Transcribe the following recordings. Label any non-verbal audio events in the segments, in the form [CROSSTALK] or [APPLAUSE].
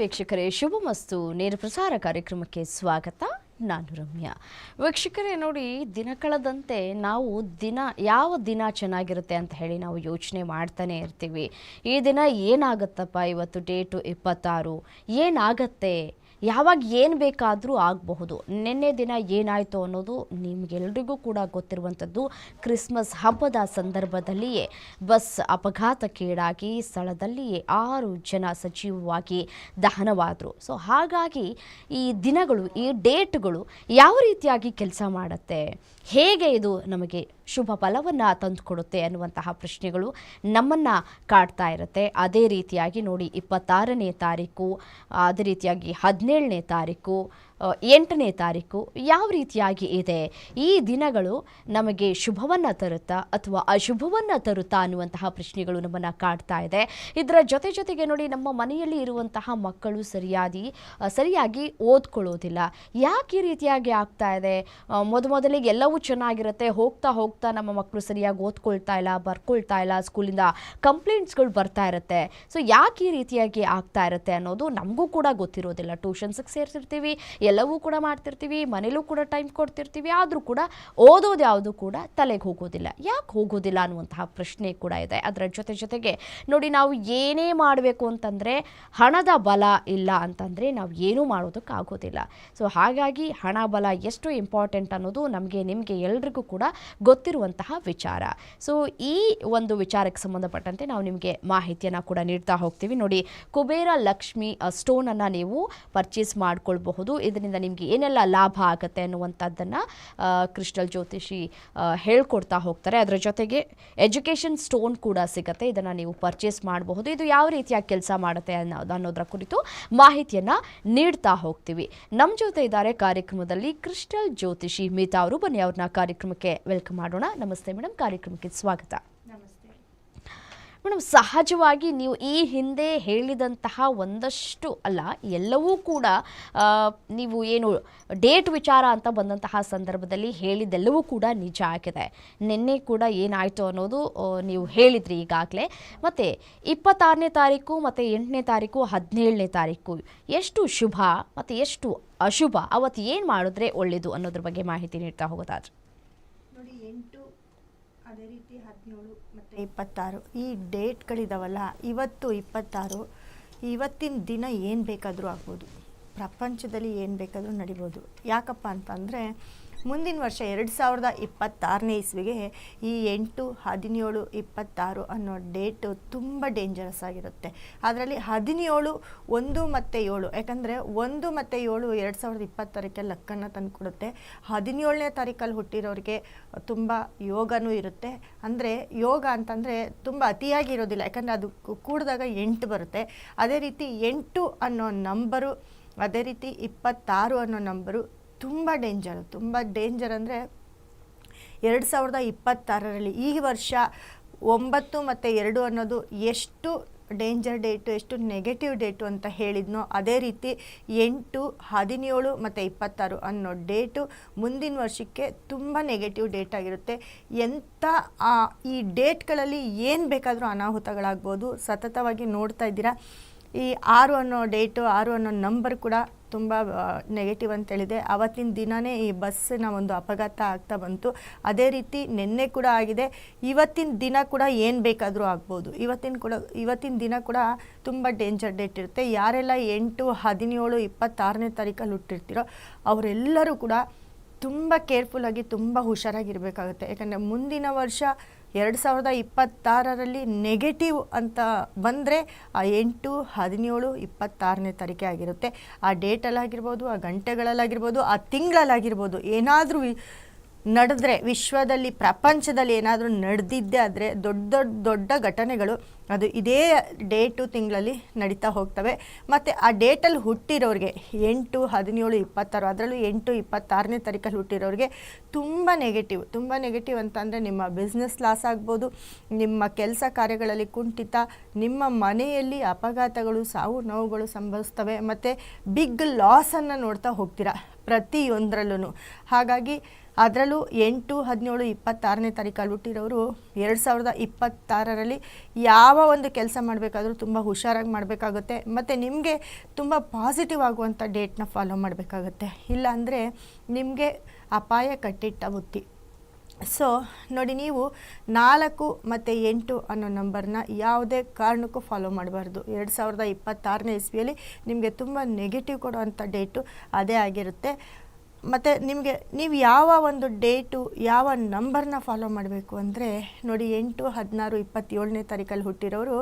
ವೀಕ್ಷಕರೇ ಶುಭಮಸ್ತು ನೇರ ಪ್ರಸಾರ ಕಾರ್ಯಕ್ರಮಕ್ಕೆ ಸ್ವಾಗತ. ನಾನು ರಮ್ಯಾ. ವೀಕ್ಷಕರೇ, ನೋಡಿ, ದಿನ ಕಳೆದಂತೆ ನಾವು ದಿನ, ಯಾವ ದಿನ ಚೆನ್ನಾಗಿರುತ್ತೆ ಅಂತ ಹೇಳಿ ನಾವು ಯೋಚನೆ ಮಾಡ್ತಾನೆ ಇರ್ತೀವಿ. ಈ ದಿನ ಏನಾಗುತ್ತಪ್ಪ ಇವತ್ತು, ಡೇಟು ಇಪ್ಪತ್ತಾರು? ಏನಾಗತ್ತೆ? ಯಾವಾಗ ಏನು ಬೇಕಾದರೂ ಆಗಬಹುದು. ನಿನ್ನೆ ದಿನ ಏನಾಯಿತು ಅನ್ನೋದು ನಿಮಗೆಲ್ರಿಗೂ ಕೂಡ ಗೊತ್ತಿರುವಂಥದ್ದು. ಕ್ರಿಸ್ಮಸ್ ಹಬ್ಬದ ಸಂದರ್ಭದಲ್ಲಿಯೇ ಬಸ್ ಅಪಘಾತಕ್ಕೀಡಾಗಿ ಸ್ಥಳದಲ್ಲಿಯೇ ಆರು ಜನ ಸಜೀವವಾಗಿ ದಹನವಾದರು. ಸೊ ಹಾಗಾಗಿ ಈ ದಿನಗಳು, ಈ ಡೇಟ್ಗಳು ಯಾವ ರೀತಿಯಾಗಿ ಕೆಲಸ ಮಾಡುತ್ತೆ? ಹೇಗೆ ಇದು ನಮಗೆ ಶುಭ ಫಲವನ್ನು ತಂದುಕೊಡುತ್ತೆ ಅನ್ನುವಂತಹ ಪ್ರಶ್ನೆಗಳು ನಮ್ಮನ್ನು ಕಾಡ್ತಾ ಇರುತ್ತೆ. ಅದೇ ರೀತಿಯಾಗಿ ನೋಡಿ ಇಪ್ಪತ್ತಾರನೇ ತಾರೀಕು, ಅದೇ ರೀತಿಯಾಗಿ ಹದಿನೇಳನೇ ತಾರೀಕು ಎಂಟನೇ ತಾರೀಕು ಯಾವ ರೀತಿಯಾಗಿ ಇದೆ? ಈ ದಿನಗಳು ನಮಗೆ ಶುಭವನ್ನು ತರುತ್ತಾ ಅಥವಾ ಅಶುಭವನ್ನು ತರುತ್ತಾ ಅನ್ನುವಂತಹ ಪ್ರಶ್ನೆಗಳು ನಮ್ಮನ್ನು ಕಾಡ್ತಾ ಇದೆ. ಇದರ ಜೊತೆ ಜೊತೆಗೆ ನೋಡಿ ನಮ್ಮ ಮನೆಯಲ್ಲಿ ಇರುವಂತಹ ಮಕ್ಕಳು ಸರಿಯಾಗಿ ಸರಿಯಾಗಿ ಓದ್ಕೊಳ್ಳೋದಿಲ್ಲ. ಯಾಕೆ ಈ ರೀತಿಯಾಗಿ ಆಗ್ತಾ ಇದೆ? ಮೊದಮೊದಲಿಗೆ ಎಲ್ಲವೂ ಚೆನ್ನಾಗಿರುತ್ತೆ. ಹೋಗ್ತಾ ಹೋಗ್ತಾ ನಮ್ಮ ಮಕ್ಕಳು ಸರಿಯಾಗಿ ಓದ್ಕೊಳ್ತಾ ಇಲ್ಲ, ಬರ್ಕೊಳ್ತಾ ಇಲ್ಲ, ಸ್ಕೂಲಿಂದ ಕಂಪ್ಲೇಂಟ್ಸ್ಗಳು ಬರ್ತಾ ಇರುತ್ತೆ. ಸೊ ಯಾಕೆ ಈ ರೀತಿಯಾಗಿ ಆಗ್ತಾ ಇರುತ್ತೆ ಅನ್ನೋದು ನಮಗೂ ಕೂಡ ಗೊತ್ತಿರೋದಿಲ್ಲ. ಟ್ಯೂಷನ್ಸಿಗೆ ಸೇರ್ತಿರ್ತೀವಿ ಎಲ್ಲವೂ ಕೂಡ ಮಾಡ್ತಿರ್ತೀವಿ, ಮನೇಲೂ ಕೂಡ ಟೈಮ್ ಕೊಡ್ತಿರ್ತೀವಿ, ಆದರೂ ಕೂಡ ಓದೋದು ಯಾವುದು ಕೂಡ ತಲೆಗೆ ಹೋಗೋದಿಲ್ಲ. ಯಾಕೆ ಹೋಗೋದಿಲ್ಲ ಅನ್ನುವಂತಹ ಪ್ರಶ್ನೆ ಕೂಡ ಇದೆ. ಅದರ ಜೊತೆ ಜೊತೆಗೆ ನೋಡಿ ನಾವು ಏನೇ ಮಾಡಬೇಕು ಅಂತಂದರೆ ಹಣದ ಬಲ ಇಲ್ಲ ಅಂತಂದರೆ ನಾವು ಏನೂ ಮಾಡೋದಕ್ಕಾಗೋದಿಲ್ಲ ಸೊ ಹಾಗಾಗಿ ಹಣ ಬಲ ಎಷ್ಟು ಇಂಪಾರ್ಟೆಂಟ್ ಅನ್ನೋದು ನಮಗೆ, ನಿಮಗೆ ಎಲ್ರಿಗೂ ಕೂಡ ಗೊತ್ತಿರುವಂತಹ ವಿಚಾರ. ಸೊ ಈ ಒಂದು ವಿಚಾರಕ್ಕೆ ಸಂಬಂಧಪಟ್ಟಂತೆ ನಾವು ನಿಮಗೆ ಮಾಹಿತಿಯನ್ನು ಕೂಡ ನೀಡ್ತಾ ಹೋಗ್ತೀವಿ. ನೋಡಿ, ಕುಬೇರ ಲಕ್ಷ್ಮಿ ಸ್ಟೋನನ್ನು ನೀವು ಪರ್ಚೇಸ್ ಮಾಡ್ಕೊಳ್ಬಹುದು. ಇದರಿಂದ ನಿಮಗೆ ಏನೆಲ್ಲ ಲಾಭ ಆಗುತ್ತೆ ಅನ್ನುವಂಥದ್ದನ್ನು ಕ್ರಿಸ್ಟಲ್ ಜ್ಯೋತಿಷಿ ಹೇಳ್ಕೊಡ್ತಾ ಹೋಗ್ತಾರೆ. ಅದರ ಜೊತೆಗೆ ಎಜುಕೇಷನ್ ಸ್ಟೋನ್ ಕೂಡ ಸಿಗುತ್ತೆ. ಇದನ್ನು ನೀವು ಪರ್ಚೇಸ್ ಮಾಡಬಹುದು. ಇದು ಯಾವ ರೀತಿಯಾಗಿ ಕೆಲಸ ಮಾಡುತ್ತೆ ಅನ್ನೋದು ಅನ್ನೋದರ ಕುರಿತು ಮಾಹಿತಿಯನ್ನು ನೀಡ್ತಾ ಹೋಗ್ತೀವಿ. ನಮ್ಮ ಜೊತೆ ಇದ್ದಾರೆ ಕಾರ್ಯಕ್ರಮದಲ್ಲಿ ಕ್ರಿಸ್ಟಲ್ ಜ್ಯೋತಿಷಿ ಮೀತಾ ಅವರು. ಬನ್ನಿ ಅವ್ರನ್ನ ಕಾರ್ಯಕ್ರಮಕ್ಕೆ ವೆಲ್ಕಮ್ ಮಾಡೋಣ. ನಮಸ್ತೆ ಮೇಡಮ್. ಕಾರ್ಯಕ್ರಮಕ್ಕೆ ಸ್ವಾಗತ. ಮೇಡಮ್, ಸಹಜವಾಗಿ ನೀವು ಈ ಹಿಂದೆ ಹೇಳಿದಂತಹ ಒಂದಷ್ಟು ಅಲ್ಲ, ಎಲ್ಲವೂ ಕೂಡ ನೀವು ಏನು ಡೇಟ್ ವಿಚಾರ ಅಂತ ಬಂದಂತಹ ಸಂದರ್ಭದಲ್ಲಿ ಹೇಳಿದ್ದೆಲ್ಲವೂ ಕೂಡ ನಿಜ ಆಗಿದೆ. ನಿನ್ನೆ ಕೂಡ ಏನಾಯಿತು ಅನ್ನೋದು ನೀವು ಹೇಳಿದ್ರಿ ಈಗಾಗಲೇ. ಮತ್ತು ಇಪ್ಪತ್ತಾರನೇ ತಾರೀಕು ಮತ್ತು ಎಂಟನೇ ತಾರೀಕು, ಹದಿನೇಳನೇ ತಾರೀಕು, ಎಷ್ಟು ಶುಭ ಮತ್ತು ಎಷ್ಟು ಅಶುಭ, ಅವತ್ತು ಏನು ಮಾಡಿದ್ರೆ ಒಳ್ಳೆಯದು ಅನ್ನೋದ್ರ ಬಗ್ಗೆ ಮಾಹಿತಿ ನೀಡ್ತಾ ಹೋಗೋದಾದ್ರೆ. ನೋಡಿ, ಎಂಟು, ಅದೇ ರೀತಿ ಹದಿನೇಳು ಇಪ್ಪತ್ತಾರು. ಈ ಡೇಟ್ಗಳಿದಾವಲ್ಲ, ಇವತ್ತು ಇಪ್ಪತ್ತಾರು. ಇವತ್ತಿನ ದಿನ ಏನು ಬೇಕಾದರೂ ಆಗ್ಬೋದು. ಪ್ರಪಂಚದಲ್ಲಿ ಏನು ಬೇಕಾದರೂ ನಡಿಬೋದು. ಯಾಕಪ್ಪ ಅಂತಂದರೆ ಮುಂದಿನ ವರ್ಷ ಎರಡು ಸಾವಿರದ ಇಪ್ಪತ್ತಾರನೇ ಇಸ್ವಿಗೆ ಈ ಎಂಟು, ಹದಿನೇಳು, ಇಪ್ಪತ್ತಾರು ಅನ್ನೋ ಡೇಟು ತುಂಬ ಡೇಂಜರಸ್ ಆಗಿರುತ್ತೆ. ಅದರಲ್ಲಿ ಹದಿನೇಳು, ಒಂದು ಮತ್ತು ಏಳು, ಯಾಕಂದರೆ ಒಂದು ಮತ್ತು ಏಳು ಎರಡು ಸಾವಿರದ ಇಪ್ಪತ್ತಾರಕ್ಕೆ ಲಕ್ಕನ್ನು ತಂದುಕೊಡುತ್ತೆ. ಹದಿನೇಳನೇ ತಾರೀಕಲ್ಲಿ ಹುಟ್ಟಿರೋರಿಗೆ ತುಂಬ ಯೋಗನೂ ಇರುತ್ತೆ. ಅಂದರೆ ಯೋಗ ಅಂತಂದರೆ ತುಂಬ ಅತಿಯಾಗಿ ಇರೋದಿಲ್ಲ ಯಾಕಂದರೆ ಅದು ಕೂಡಿದಾಗ ಎಂಟು ಬರುತ್ತೆ. ಅದೇ ರೀತಿ ಎಂಟು ಅನ್ನೋ ನಂಬರು ಅದೇ ರೀತಿ ಇಪ್ಪತ್ತಾರು ಅನ್ನೋ ನಂಬರು ತುಂಬ ಡೇಂಜರು ತುಂಬ ಡೇಂಜರ್ ಅಂದರೆ ಎರಡು ಸಾವಿರದ ಇಪ್ಪತ್ತಾರರಲ್ಲಿ ಈ ವರ್ಷ ಒಂಬತ್ತು ಮತ್ತು ಎರಡು ಅನ್ನೋದು ಎಷ್ಟು ಡೇಂಜರ್ ಡೇಟು ಎಷ್ಟು ನೆಗೆಟಿವ್ ಡೇಟು ಅಂತ ಹೇಳಿದ್ನೋ ಅದೇ ರೀತಿ ಎಂಟು, ಹದಿನೇಳು ಮತ್ತು ಇಪ್ಪತ್ತಾರು ಅನ್ನೋ ಡೇಟು ಮುಂದಿನ ವರ್ಷಕ್ಕೆ ತುಂಬ ನೆಗೆಟಿವ್ ಡೇಟ್ ಆಗಿರುತ್ತೆ. ಎಂಥ ಈ ಡೇಟ್ಗಳಲ್ಲಿ ಏನು ಬೇಕಾದರೂ ಅನಾಹುತಗಳಾಗ್ಬೋದು. ಸತತವಾಗಿ ನೋಡ್ತಾ ಇದ್ದೀರಾ. ಈ ಆರು ಅನ್ನೋ ಡೇಟು ಆರು ಅನ್ನೋ ನಂಬರ್ ಕೂಡ ತುಂಬ ನೆಗೆಟಿವ್ ಅಂತೇಳಿದೆ ಆವತ್ತಿನ ದಿನವೇ ಈ ಬಸ್ಸಿನ ಒಂದು ಅಪಘಾತ ಆಗ್ತಾ ಬಂತು. ಅದೇ ರೀತಿ ನಿನ್ನೆ ಕೂಡ ಆಗಿದೆ. ಇವತ್ತಿನ ದಿನ ಕೂಡ ಏನು ಬೇಕಾದರೂ ಆಗ್ಬೋದು. ಇವತ್ತಿನ ಕೂಡ, ಇವತ್ತಿನ ದಿನ ಕೂಡ ತುಂಬ ಡೇಂಜರ್ ಡೇಟ್ ಇರುತ್ತೆ. ಯಾರೆಲ್ಲ ಎಂಟು, ಹದಿನೇಳು, ಇಪ್ಪತ್ತಾರನೇ ತಾರೀಕಲ್ಲಿ ಹುಟ್ಟಿರ್ತೀರೋ ಅವರೆಲ್ಲರೂ ಕೂಡ ತುಂಬ ಕೇರ್ಫುಲ್ಲಾಗಿ ತುಂಬ ಹುಷಾರಾಗಿರಬೇಕಾಗುತ್ತೆ ಯಾಕಂದರೆ ಮುಂದಿನ ವರ್ಷ ಎರಡು ಸಾವಿರದ ಇಪ್ಪತ್ತಾರರಲ್ಲಿ ನೆಗೆಟಿವ್ ಅಂತ ಬಂದರೆ ಆ ಎಂಟು, ಹದಿನೇಳು, ಇಪ್ಪತ್ತಾರನೇ ತಾರೀಕೆ ಆಗಿರುತ್ತೆ. ಆ ಡೇಟಲ್ಲಾಗಿರ್ಬೋದು ಆ ಗಂಟೆಗಳಲ್ಲಾಗಿರ್ಬೋದು, ಆ ತಿಂಗಳಲ್ಲಾಗಿರ್ಬೋದು, ಏನಾದರೂ ನಡೆದ್ರೆ, ವಿಶ್ವದಲ್ಲಿ, ಪ್ರಪಂಚದಲ್ಲಿ ಏನಾದರೂ ನಡೆದಿದ್ದೇ ಆದರೆ ದೊಡ್ಡ ದೊಡ್ಡ ದೊಡ್ಡ ಘಟನೆಗಳು ಅದು ಇದೇ ಡೇಟು ತಿಂಗಳಲ್ಲಿ ನಡೀತಾ ಹೋಗ್ತವೆ. ಮತ್ತು ಆ ಡೇಟಲ್ಲಿ ಹುಟ್ಟಿರೋರಿಗೆ, ಎಂಟು, ಹದಿನೇಳು, ಇಪ್ಪತ್ತಾರು, ಅದರಲ್ಲೂ ಎಂಟು, ಇಪ್ಪತ್ತಾರನೇ ತಾರೀಕಲ್ಲಿ ಹುಟ್ಟಿರೋರಿಗೆ ತುಂಬ ನೆಗೆಟಿವ್ ತುಂಬ ನೆಗೆಟಿವ್ ಅಂತಂದರೆ ನಿಮ್ಮ ಬಿಸ್ನೆಸ್ ಲಾಸ್ ಆಗ್ಬೋದು, ನಿಮ್ಮ ಕೆಲಸ ಕಾರ್ಯಗಳಲ್ಲಿ ಕುಂಠಿತ, ನಿಮ್ಮ ಮನೆಯಲ್ಲಿ ಅಪಘಾತಗಳು, ಸಾವು ನೋವುಗಳು ಸಂಭವಿಸ್ತವೆ, ಮತ್ತು ಬಿಗ್ ಲಾಸನ್ನು ನೋಡ್ತಾ ಹೋಗ್ತೀರಾ ಪ್ರತಿಯೊಂದರಲ್ಲೂ ಹಾಗಾಗಿ ಅದರಲ್ಲೂ ಎಂಟು, ಹದಿನೇಳು, ಇಪ್ಪತ್ತಾರನೇ ತಾರೀಕಲ್ಲಿ ಹುಟ್ಟಿರೋರು ಎರಡು ಸಾವಿರದ ಇಪ್ಪತ್ತಾರರಲ್ಲಿ ಯಾವ ಒಂದು ಕೆಲಸ ಮಾಡಬೇಕಾದ್ರೂ ತುಂಬ ಹುಷಾರಾಗಿ ಮಾಡಬೇಕಾಗುತ್ತೆ. ಮತ್ತು ನಿಮಗೆ ತುಂಬ ಪಾಸಿಟಿವ್ ಆಗುವಂಥ ಡೇಟ್ನ ಫಾಲೋ ಮಾಡಬೇಕಾಗುತ್ತೆ. ಇಲ್ಲಾಂದರೆ ನಿಮಗೆ ಅಪಾಯ ಕಟ್ಟಿಟ್ಟ ಬುತ್ತಿ ಸೊ ನೋಡಿ ನೀವು ನಾಲ್ಕು ಮತ್ತು ಎಂಟು ಅನ್ನೋ ನಂಬರ್ನ ಯಾವುದೇ ಕಾರಣಕ್ಕೂ ಫಾಲೋ ಮಾಡಬಾರ್ದು. ಎರಡು ಸಾವಿರದ ಇಪ್ಪತ್ತಾರನೇ ಇಸ್ವಿಯಲ್ಲಿ ನಿಮಗೆ ತುಂಬ ನೆಗೆಟಿವ್ ಕೊಡುವಂಥ ಡೇಟು ಅದೇ ಆಗಿರುತ್ತೆ. ಮತ್ತು ನಿಮಗೆ ನೀವು ಯಾವ ಒಂದು ಡೇಟು, ಯಾವ ನಂಬರ್ನ ಫಾಲೋ ಮಾಡಬೇಕು ಅಂದರೆ ನೋಡಿ ಎಂಟು, ಹದಿನಾರು, ಇಪ್ಪತ್ತೇಳನೇ ತಾರೀಕಲ್ಲಿ ಹುಟ್ಟಿರೋರು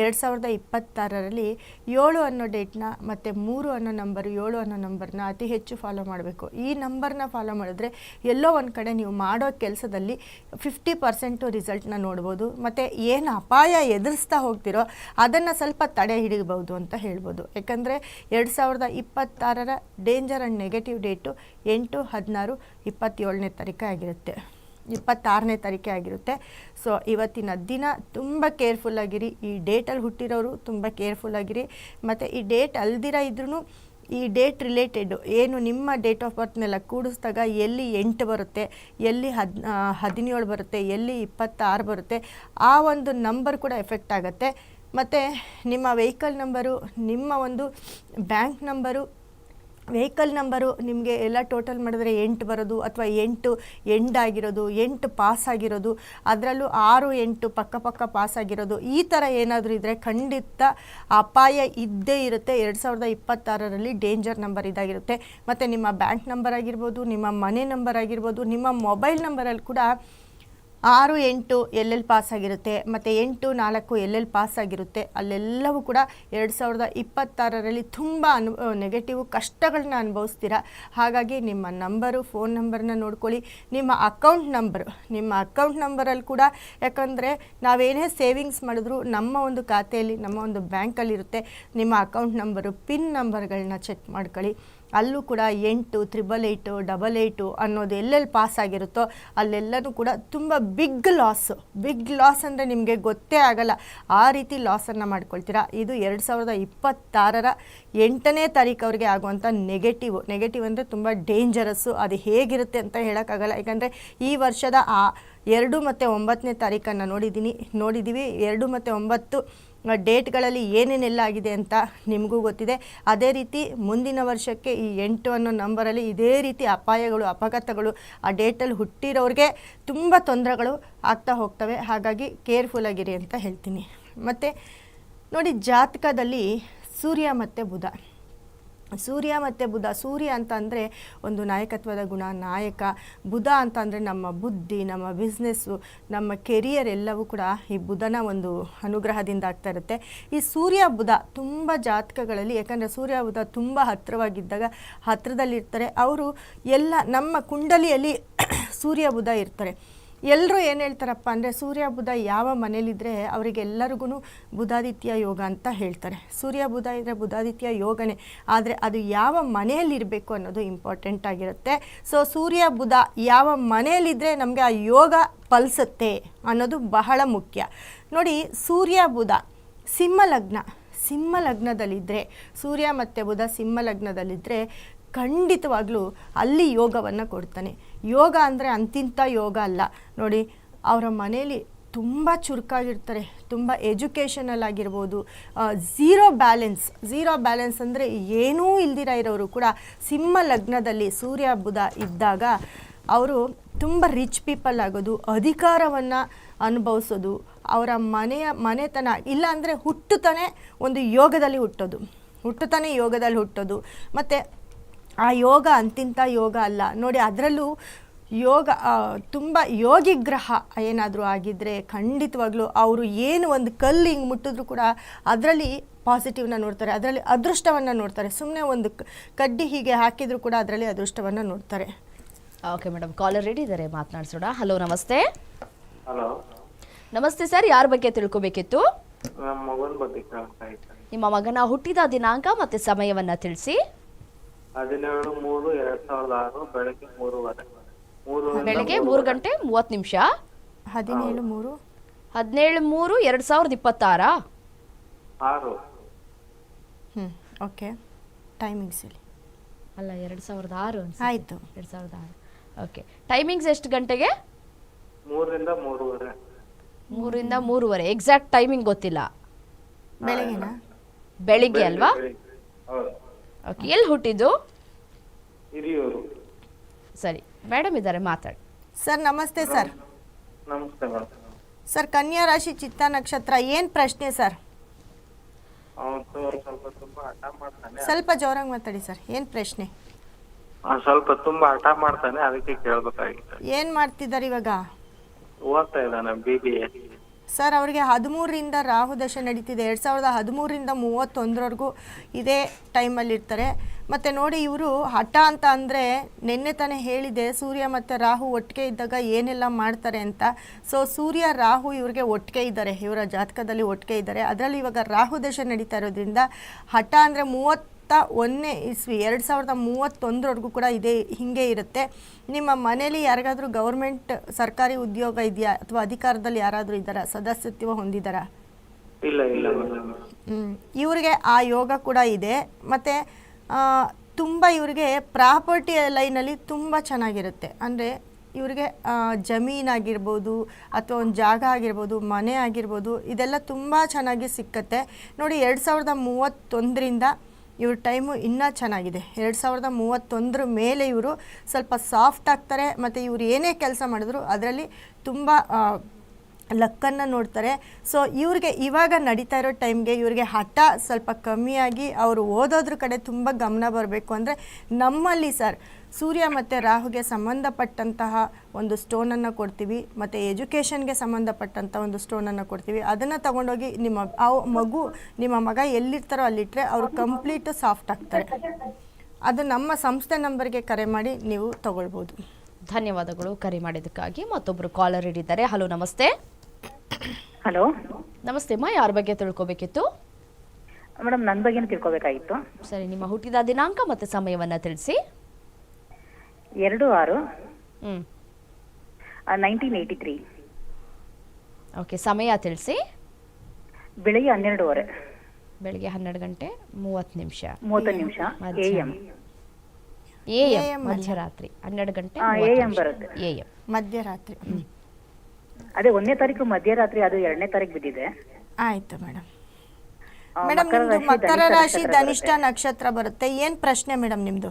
ಎರಡು ಸಾವಿರದ ಇಪ್ಪತ್ತಾರರಲ್ಲಿ ಏಳು ಅನ್ನೋ ಡೇಟ್ನ ಮತ್ತು ಮೂರು ಅನ್ನೋ ನಂಬರ್, ಏಳು ಅನ್ನೋ ನಂಬರ್ನ ಅತಿ ಹೆಚ್ಚು ಫಾಲೋ ಮಾಡಬೇಕು. ಈ ನಂಬರ್ನ ಫಾಲೋ ಮಾಡಿದ್ರೆ ಎಲ್ಲೋ ಒಂದು ಕಡೆ ನೀವು ಮಾಡೋ ಕೆಲಸದಲ್ಲಿ ಫಿಫ್ಟಿ ಪರ್ಸೆಂಟು ರಿಸಲ್ಟ್ನ ನೋಡ್ಬೋದು. ಮತ್ತು ಏನು ಅಪಾಯ ಎದುರಿಸ್ತಾ ಹೋಗ್ತಿರೋ ಅದನ್ನು ಸ್ವಲ್ಪ ತಡೆ ಹಿಡಿಬೋದು ಅಂತ ಹೇಳ್ಬೋದು. ಯಾಕಂದರೆ ಎರಡು ಸಾವಿರದ ಇಪ್ಪತ್ತಾರರ ಡೇಂಜರ್ ಆ್ಯಂಡ್ ನೆಗೆಟಿವ್ ಡೇಟು ಎಂಟು, ಹದಿನಾರು, ಇಪ್ಪತ್ತೇಳನೇ ತಾರೀಕು ಆಗಿರುತ್ತೆ. ಇಪ್ಪತ್ತಾರನೇ ತಾರೀಕೆ ಆಗಿರುತ್ತೆ. ಸೊ ಇವತ್ತಿನ ದಿನ ತುಂಬ ಕೇರ್ಫುಲ್ಲಾಗಿರಿ ಈ ಡೇಟಲ್ಲಿ ಹುಟ್ಟಿರೋರು ತುಂಬ ಕೇರ್ಫುಲ್ಲಾಗಿರಿ ಮತ್ತು ಈ ಡೇಟ್ ಅಲ್ದಿರ ಇದ್ರೂ ಈ ಡೇಟ್ ರಿಲೇಟೆಡ್ ಏನು ನಿಮ್ಮ ಡೇಟ್ ಆಫ್ ಬರ್ತ್ನೆಲ್ಲ ಕೂಡಿಸ್ದಾಗ ಎಲ್ಲಿ ಎಂಟು ಬರುತ್ತೆ, ಎಲ್ಲಿ ಹದ್ ಹದಿನೇಳು ಬರುತ್ತೆ, ಎಲ್ಲಿ ಇಪ್ಪತ್ತಾರು ಬರುತ್ತೆ, ಆ ಒಂದು ನಂಬರ್ ಕೂಡ ಎಫೆಕ್ಟ್ ಆಗುತ್ತೆ. ಮತ್ತು ನಿಮ್ಮ ವೆಹಿಕಲ್ ನಂಬರು ನಿಮ್ಮ ಒಂದು ಬ್ಯಾಂಕ್ ನಂಬರು ವೆಹಿಕಲ್ ನಂಬರು ನಿಮಗೆ ಎಲ್ಲ ಟೋಟಲ್ ಮಾಡಿದ್ರೆ ಎಂಟು ಬರೋದು ಅಥವಾ ಎಂಟು ಎಂಡ್ ಆಗಿರೋದು, ಎಂಟು ಪಾಸ್ ಆಗಿರೋದು, ಅದರಲ್ಲೂ ಆರು, ಎಂಟು ಪಕ್ಕ ಪಕ್ಕ ಪಾಸ್ ಆಗಿರೋದು, ಈ ಥರ ಏನಾದರೂ ಇದ್ದರೆ ಖಂಡಿತ ಅಪಾಯ ಇದ್ದೇ ಇರುತ್ತೆ. ಎರಡು ಸಾವಿರದ ಇಪ್ಪತ್ತಾರರಲ್ಲಿ ಡೇಂಜರ್ ನಂಬರ್ ಇದಾಗಿರುತ್ತೆ. ಮತ್ತು ನಿಮ್ಮ ಬ್ಯಾಂಕ್ ನಂಬರ್ ಆಗಿರ್ಬೋದು, ನಿಮ್ಮ ಮನೆ ನಂಬರ್ ಆಗಿರ್ಬೋದು, ನಿಮ್ಮ ಮೊಬೈಲ್ ನಂಬರಲ್ಲಿ ಕೂಡ ಆರು, ಎಂಟು ಎಲ್ಲೆಲ್ಲಿ ಪಾಸ್ ಆಗಿರುತ್ತೆ, ಮತ್ತು ಎಂಟು, ನಾಲ್ಕು ಎಲ್ಲೆಲ್ಲಿ ಪಾಸ್ ಆಗಿರುತ್ತೆ, ಅಲ್ಲೆಲ್ಲವೂ ಕೂಡ ಎರಡು ಸಾವಿರದ ಇಪ್ಪತ್ತಾರರಲ್ಲಿ ತುಂಬ ಅನು ನೆಗೆಟಿವ್ ಕಷ್ಟಗಳನ್ನ ಅನುಭವಿಸ್ತೀರ? ಹಾಗಾಗಿ ನಿಮ್ಮ ನಂಬರು ಫೋನ್ ನಂಬರ್ನ ನೋಡ್ಕೊಳ್ಳಿ. ನಿಮ್ಮ ಅಕೌಂಟ್ ನಂಬರು ನಿಮ್ಮ ಅಕೌಂಟ್ ನಂಬರಲ್ಲಿ ಕೂಡ, ಯಾಕಂದರೆ ನಾವೇನೇ ಸೇವಿಂಗ್ಸ್ ಮಾಡಿದ್ರು ನಮ್ಮ ಒಂದು ಖಾತೆಯಲ್ಲಿ, ನಮ್ಮ ಒಂದು ಬ್ಯಾಂಕಲ್ಲಿರುತ್ತೆ ನಿಮ್ಮ ಅಕೌಂಟ್ ನಂಬರು ಪಿನ್ ನಂಬರ್ಗಳನ್ನ ಚೆಕ್ ಮಾಡ್ಕೊಳ್ಳಿ. ಅಲ್ಲೂ ಕೂಡ ಎಂಟು ತ್ರಿಬಲ್ ಏಯ್ಟು ಡಬಲ್ ಏಯ್ಟು ಅನ್ನೋದು ಎಲ್ಲೆಲ್ಲಿ ಪಾಸ್ ಆಗಿರುತ್ತೋ ಅಲ್ಲೆಲ್ಲನೂ ಕೂಡ ತುಂಬ ಬಿಗ್ ಲಾಸ್ ಬಿಗ್ ಲಾಸ್ ಅಂದರೆ ನಿಮಗೆ ಗೊತ್ತೇ ಆಗಲ್ಲ. ಆ ರೀತಿ ಲಾಸನ್ನು ಮಾಡ್ಕೊಳ್ತೀರಾ? ಇದು ಎರಡು ಸಾವಿರದ ಇಪ್ಪತ್ತಾರರ ಎಂಟನೇ ತಾರೀಕು ಅವರಿಗೆ ಆಗುವಂಥ ನೆಗೆಟಿವ್ ನೆಗೆಟಿವ್ ಅಂದರೆ ತುಂಬ ಡೇಂಜರಸ್ಸು ಅದು ಹೇಗಿರುತ್ತೆ ಅಂತ ಹೇಳೋಕ್ಕಾಗಲ್ಲ. ಯಾಕಂದರೆ ಈ ವರ್ಷದ ಆ ಎರಡು ಮತ್ತು ಒಂಬತ್ತನೇ ತಾರೀಕನ್ನು ನೋಡಿದ್ದೀನಿ ನೋಡಿದ್ದೀವಿ ಎರಡು ಮತ್ತು ಒಂಬತ್ತು ಡೇಟ್ಗಳಲ್ಲಿ ಏನೇನೆಲ್ಲ ಆಗಿದೆ ಅಂತ ನಿಮಗೂ ಗೊತ್ತಿದೆ. ಅದೇ ರೀತಿ ಮುಂದಿನ ವರ್ಷಕ್ಕೆ ಈ ಎಂಟು ಅನ್ನೋ ನಂಬರಲ್ಲಿ ಇದೇ ರೀತಿ ಅಪಾಯಗಳು, ಅಪಘಾತಗಳು ಆ ಡೇಟಲ್ಲಿ ಹುಟ್ಟಿರೋರಿಗೆ ತುಂಬ ತೊಂದರೆಗಳು ಆಗ್ತಾ ಹೋಗ್ತವೆ. ಹಾಗಾಗಿ ಕೇರ್ಫುಲ್ ಆಗಿರಿ ಅಂತ ಹೇಳ್ತೀನಿ. ಮತ್ತು ನೋಡಿ, ಜಾತಕದಲ್ಲಿ ಸೂರ್ಯ ಮತ್ತು ಬುಧ. ಸೂರ್ಯ ಮತ್ತು ಬುಧ, ಸೂರ್ಯ ಅಂತ ಅಂದರೆ ಒಂದು ನಾಯಕತ್ವದ ಗುಣ, ನಾಯಕ. ಬುಧ ಅಂತ ಅಂದರೆ ನಮ್ಮ ಬುದ್ಧಿ, ನಮ್ಮ ಬಿಸ್ನೆಸ್ಸು ನಮ್ಮ ಕೆರಿಯರ್ ಎಲ್ಲವೂ ಕೂಡ ಈ ಬುಧನ ಒಂದು ಅನುಗ್ರಹದಿಂದ ಆಗ್ತಾ ಇರುತ್ತೆ. ಈ ಸೂರ್ಯ, ಬುಧ ತುಂಬ ಜಾತಕಗಳಲ್ಲಿ, ಯಾಕಂದರೆ ಸೂರ್ಯ, ಬುಧ ತುಂಬ ಹತ್ತಿರವಾಗಿದ್ದಾಗ ಹತ್ತಿರದಲ್ಲಿರ್ತಾರೆ. ಅವರು ಎಲ್ಲ ನಮ್ಮ ಕುಂಡಲಿಯಲ್ಲಿ [CLEARS THROAT] ಸೂರ್ಯ, ಬುಧ ಇರ್ತಾರೆ. ಎಲ್ಲರೂ ಏನು ಹೇಳ್ತಾರಪ್ಪ ಅಂದರೆ ಸೂರ್ಯ ಬುಧ ಯಾವ ಮನೇಲಿದ್ದರೆ ಅವರಿಗೆಲ್ಲರಿಗೂ ಬುಧಾದಿತ್ಯ ಯೋಗ ಅಂತ ಹೇಳ್ತಾರೆ. ಸೂರ್ಯ ಬುಧ ಇದ್ದರೆ ಬುಧಾದಿತ್ಯ ಯೋಗನೇ. ಆದರೆ ಅದು ಯಾವ ಮನೆಯಲ್ಲಿರಬೇಕು ಅನ್ನೋದು ಇಂಪಾರ್ಟೆಂಟ್ ಆಗಿರುತ್ತೆ. ಸೊ ಸೂರ್ಯ ಬುಧ ಯಾವ ಮನೆಯಲ್ಲಿದ್ದರೆ ನಮಗೆ ಆ ಯೋಗ ಫಲಿಸುತ್ತೆ ಅನ್ನೋದು ಬಹಳ ಮುಖ್ಯ. ನೋಡಿ, ಸೂರ್ಯ ಬುಧ ಸಿಂಹ ಲಗ್ನ. ಸಿಂಹ ಲಗ್ನದಲ್ಲಿದ್ದರೆ ಸೂರ್ಯ ಮತ್ತು ಬುಧ ಸಿಂಹ ಲಗ್ನದಲ್ಲಿದ್ದರೆ ಖಂಡಿತವಾಗ್ಲೂ ಅಲ್ಲಿ ಯೋಗವನ್ನು ಕೊಡ್ತಾನೆ. ಯೋಗ ಅಂದರೆ ಅಂತಿಂಥ ಯೋಗ ಅಲ್ಲ. ನೋಡಿ, ಅವರ ಮನೇಲಿ ತುಂಬ ಚುರುಕಾಗಿರ್ತಾರೆ, ತುಂಬ ಎಜುಕೇಷನಲ್ ಆಗಿರ್ಬೋದು ಝೀರೋ ಬ್ಯಾಲೆನ್ಸ್ ಝೀರೋ ಬ್ಯಾಲೆನ್ಸ್ ಅಂದರೆ ಏನೂ ಇಲ್ದಿರ ಇರೋರು ಕೂಡ ಸಿಂಹ ಲಗ್ನದಲ್ಲಿ ಸೂರ್ಯ, ಬುಧ ಇದ್ದಾಗ ಅವರು ತುಂಬ ರಿಚ್ ಪೀಪಲ್ ಆಗೋದು, ಅಧಿಕಾರವನ್ನು ಅನುಭವಿಸೋದು, ಅವರ ಮನೆಯ ಮನೆತನ, ಇಲ್ಲ ಅಂದರೆ ಹುಟ್ಟುತ್ತಾನೆ ಒಂದು ಯೋಗದಲ್ಲಿ ಹುಟ್ಟೋದು, ಹುಟ್ಟುತ್ತಾನೆ ಯೋಗದಲ್ಲಿ ಹುಟ್ಟೋದು. ಮತ್ತು ಆ ಯೋಗ ಅಂತಿಂಥ ಯೋಗ ಅಲ್ಲ. ನೋಡಿ ಅದರಲ್ಲೂ ಯೋಗ ತುಂಬ ಯೋಗಿ ಗ್ರಹ ಏನಾದರೂ ಆಗಿದ್ದರೆ ಖಂಡಿತವಾಗ್ಲೂ ಅವರು ಏನು ಒಂದು ಕಲ್ಲು ಹಿಂಗೆ ಮುಟ್ಟಿದ್ರು ಕೂಡ ಅದರಲ್ಲಿ ಪಾಸಿಟಿವ್ನ ನೋಡ್ತಾರೆ. ಅದರಲ್ಲಿ ಅದೃಷ್ಟವನ್ನು ನೋಡ್ತಾರೆ. ಸುಮ್ಮನೆ ಒಂದು ಕಡ್ಡಿ ಹೀಗೆ ಹಾಕಿದ್ರು ಕೂಡ ಅದರಲ್ಲಿ ಅದೃಷ್ಟವನ್ನು ನೋಡ್ತಾರೆ. ಓಕೆ ಮೇಡಮ್ ಕಾಲರ್ ರೆಡಿ ಇದ್ದಾರೆ ಮಾತನಾಡಿಸೋಣ. ಹಲೋ ನಮಸ್ತೆ. ಹಲೋ ನಮಸ್ತೆ ಸರ್ ಯಾರ ಬಗ್ಗೆ ತಿಳ್ಕೊಬೇಕಿತ್ತು? ನಮ್ಮ ಮಗನ ಬಗ್ಗೆ ಕೇಳ್ತಾ ನಿಮ್ಮ ಮಗನ ಹುಟ್ಟಿದ ದಿನಾಂಕ ಮತ್ತೆ ಸಮಯವನ್ನ ತಿಳಿಸಿ. ಹದಿನೇಳು ಮೂರು ಎರಡ್ ಸಾವಿರದ ಆರು ಬೆಳಗ್ಗೆ ಮೂರುವರೆ. ಮೂರು ಬೆಳಗ್ಗೆ ಮೂರು ಗಂಟೆ ಮೂವತ್ತು ನಿಮಿಷ. ಹದಿನೇಳು ಮೂರು. ಹದಿನೇಳು ಮೂರು ಎರಡ್ ಸಾವಿರದ ಇಪ್ಪತ್ತಾರಾ. ಆರು. ಹ್ಞೂ ಓಕೆ. ಟೈಮಿಂಗ್ಸ್ ಹೇಳಿ. ಅಲ್ಲ ಎರಡ್ ಸಾವಿರದ ಆರು ಆಯ್ತು. ಎರಡು ಸಾವಿರದ ಆರು. ಓಕೆ. ಟೈಮಿಂಗ್ಸ್ ಎಷ್ಟು ಗಂಟೆಗೆ? ಮೂರರಿಂದ ಮೂರುವರೆ. ಮೂರಿಂದ ಮೂರುವರೆ. ಎಕ್ಸಾಕ್ಟ್ ಟೈಮಿಂಗ್ ಗೊತ್ತಿಲ್ಲ. ಬೆಳಗ್ಗೆನಾ? ಬೆಳಿಗ್ಗೆ ಅಲ್ವಾ? ಹೌದು. ಓಕೆ ಎಲ್ಲಿ ಹುಟ್ಟಿದ್ದು? ಹಿರಿಯೂರು. ಸರಿ ಮೇಡಮ್ ಇದ್ದಾರೆ ಮಾತಾಡಿ. ಸರ್ ನಮಸ್ತೆ ಸರ್. ನಮಸ್ತೆ ಮೇಡಮ್. ಸರ್ ಕನ್ಯಾ ರಾಶಿ ಚಿತ್ತ ನಕ್ಷತ್ರ ಏನು ಪ್ರಶ್ನೆ ಸರ್? ಸ್ವಲ್ಪ ತುಂಬಾ ಹಠ ಮಾಡ್ತಾನೆ. ಸ್ವಲ್ಪ ಜೋರಾಗಿ ಮಾತಾಡಿ ಸರ್ ಏನು ಪ್ರಶ್ನೆ? ಅವ್ನು ಸ್ವಲ್ಪ ತುಂಬಾ ಹಠ ಮಾಡ್ತಾನೆ ಅದಕ್ಕೆ ಕೇಳ್ಬೇಕಾಗಿತ್ತು. ಏನು ಮಾಡ್ತಿದ್ದಾರೆ ಇವಾಗ? ಓದ್ತಾ ಇದ್ದಾನೆ ಬಿ ಬಿ ಎ ಸರ್, ಅವರಿಗೆ ಹದಿಮೂರರಿಂದ ರಾಹು ದಶೆ ನಡೀತಿದೆ. ಎರಡು ಸಾವಿರದ ಹದಿಮೂರರಿಂದ ಮೂವತ್ತೊಂದರವರೆಗೂ ಇದೇ ಟೈಮಲ್ಲಿರ್ತಾರೆ ಮತ್ತು ನೋಡಿ, ಇವರು ಹಠ ಅಂತ ಅಂದರೆ ನಿನ್ನೆ ತಾನೇ ಹೇಳಿದೆ, ಸೂರ್ಯ ಮತ್ತು ರಾಹು ಒಟ್ಟಿಗೆ ಇದ್ದಾಗ ಏನೆಲ್ಲ ಮಾಡ್ತಾರೆ ಅಂತ. ಸೊ ಸೂರ್ಯ, ರಾಹು ಇವರಿಗೆ ಒಟ್ಟಿಗೆ ಇದ್ದಾರೆ. ಇವರ ಜಾತಕದಲ್ಲಿ ಒಟ್ಟಿಗೆ ಇದ್ದಾರೆ. ಅದರಲ್ಲಿ ಇವಾಗ ರಾಹು ದಶೆ ನಡೀತಾ ಇರೋದ್ರಿಂದ ಹಠ ಅಂದರೆ ಮೂವತ್ತ ಒಂದನೇ ಇಸ್ವಿ ಎರಡು ಸಾವಿರದ ಮೂವತ್ತೊಂದರವರೆಗೂ ಕೂಡ ಇದೇ ಹೀಗೆ ಇರುತ್ತೆ. ನಿಮ್ಮ ಮನೇಲಿ ಯಾರಿಗಾದರೂ ಗೌರ್ಮೆಂಟ್ ಸರ್ಕಾರಿ ಉದ್ಯೋಗ ಇದೆಯಾ? ಅಥವಾ ಅಧಿಕಾರದಲ್ಲಿ ಯಾರಾದರೂ ಇದ್ದಾರಾ? ಸದಸ್ಯತ್ವ ಹೊಂದಿದ್ದಾರಾ? ಇಲ್ಲ ಇಲ್ಲ. ಇವ್ರಿಗೆ ಆ ಯೋಗ ಕೂಡ ಇದೆ. ಮತ್ತು ತುಂಬ ಇವರಿಗೆ ಪ್ರಾಪರ್ಟಿ ಲೈನಲ್ಲಿ ತುಂಬ ಚೆನ್ನಾಗಿರುತ್ತೆ. ಅಂದರೆ ಇವರಿಗೆ ಜಮೀನಾಗಿರ್ಬೋದು ಅಥವಾ ಒಂದು ಜಾಗ ಆಗಿರ್ಬೋದು ಮನೆ ಆಗಿರ್ಬೋದು ಇದೆಲ್ಲ ತುಂಬ ಚೆನ್ನಾಗಿ ಸಿಕ್ಕತ್ತೆ. ನೋಡಿ ಎರಡು ಸಾವಿರದ ಮೂವತ್ತೊಂದರಿಂದ ಇವ್ರ ಟೈಮು ಇನ್ನೂ ಚೆನ್ನಾಗಿದೆ. ಎರಡು ಸಾವಿರದ ಮೂವತ್ತೊಂದರ ಮೇಲೆ ಇವರು ಸ್ವಲ್ಪ ಸಾಫ್ಟ್ ಆಗ್ತಾರೆ, ಮತ್ತು ಇವರು ಏನೇ ಕೆಲಸ ಮಾಡಿದ್ರು ಅದರಲ್ಲಿ ತುಂಬ ಲಕ್ಕನ್ನು ನೋಡ್ತಾರೆ. ಸೊ, ಇವ್ರಿಗೆ ಇವಾಗ ನಡೀತಾ ಇರೋ ಟೈಮ್ಗೆ ಇವ್ರಿಗೆ ಹಠ ಸ್ವಲ್ಪ ಕಮ್ಮಿಯಾಗಿ ಅವರು ಓದೋದ್ರ ಕಡೆ ತುಂಬ ಗಮನ ಬರಬೇಕು. ಅಂದರೆ ನಮ್ಮಲ್ಲಿ ಸರ್ ಸೂರ್ಯ ಮತ್ತು ರಾಹುಗೆ ಸಂಬಂಧಪಟ್ಟಂತಹ ಒಂದು ಸ್ಟೋನನ್ನು ಕೊಡ್ತೀವಿ ಮತ್ತು ಎಜುಕೇಷನ್ಗೆ ಸಂಬಂಧಪಟ್ಟಂಥ ಒಂದು ಸ್ಟೋನನ್ನು ಕೊಡ್ತೀವಿ. ಅದನ್ನು ತಗೊಂಡೋಗಿ ನಿಮ್ಮ ಆ ಮಗು ನಿಮ್ಮ ಮಗ ಎಲ್ಲಿರ್ತಾರೋ ಅಲ್ಲಿಟ್ಟರೆ ಅವರು ಕಂಪ್ಲೀಟು ಸಾಫ್ಟ್ ಆಗ್ತಾರೆ. ಅದು ನಮ್ಮ ಸಂಸ್ಥೆ ನಂಬರ್ಗೆ ಕರೆ ಮಾಡಿ ನೀವು ತಗೊಳ್ಬೋದು. ಧನ್ಯವಾದಗಳು ಕರೆ ಮಾಡಿದ್ದಕ್ಕಾಗಿ. ಮತ್ತೊಬ್ಬರು ಕಾಲರ್ ಇದ್ದಾರೆ. ಹಲೋ ನಮಸ್ತೆ. ಹಲೋ ನಮಸ್ತೆ ಅಮ್ಮ ಯಾರ ಬಗ್ಗೆ ತಿಳ್ಕೊಬೇಕಿತ್ತು? ಮೇಡಮ್ ನನ್ನ ಬಗ್ಗೆ ತಿಳ್ಕೊಬೇಕಾಗಿತ್ತು. ಸರಿ ನಿಮ್ಮ ಹುಟ್ಟಿದ ದಿನಾಂಕ ಮತ್ತು ಸಮಯವನ್ನು ತಿಳಿಸಿ. ಎರಡು ಆರು. ನೈನ್ಟೀನ್ ಏಯ್ಟಿ ತ್ರೀ ಓಕೆ ಸಮಯ ತಿಳಿಸಿ. ಬೆಳಿಗ್ಗೆ ಹನ್ನೆರಡುವರೆ. ಬೆಳಿಗ್ಗೆ ಹನ್ನೆರಡು ಗಂಟೆ ಮೂವತ್ತು ನಿಮಿಷ. ಮೂವತ್ತು ನಿಮಿಷ. A A. ಎಂ ಮಧ್ಯರಾತ್ರಿ. ಹನ್ನೆರಡು ಗಂಟೆ ಎ ಬರುತ್ತೆ. A M. ಮಧ್ಯರಾತ್ರಿ. ಅದೇ ಒಂದನೇ ತಾರೀಕು ಮಧ್ಯರಾತ್ರಿ ಅದು ಎರಡನೇ ತಾರೀಕು ಬಿದ್ದಿದೆ. ಆಯ್ತು ಮೇಡಮ್. ಮೇಡಮ್ ಮಕರ ನಿಮ್ದು ರಾಶಿ ಮಕರ ರಾಶಿ ನಕ್ಷತ್ರ ಧನಿಷ್ಠ ನಕ್ಷತ್ರ ಬರುತ್ತೆ. ಏನ್ ಪ್ರಶ್ನೆ ಮೇಡಮ್ ನಿಮ್ದು?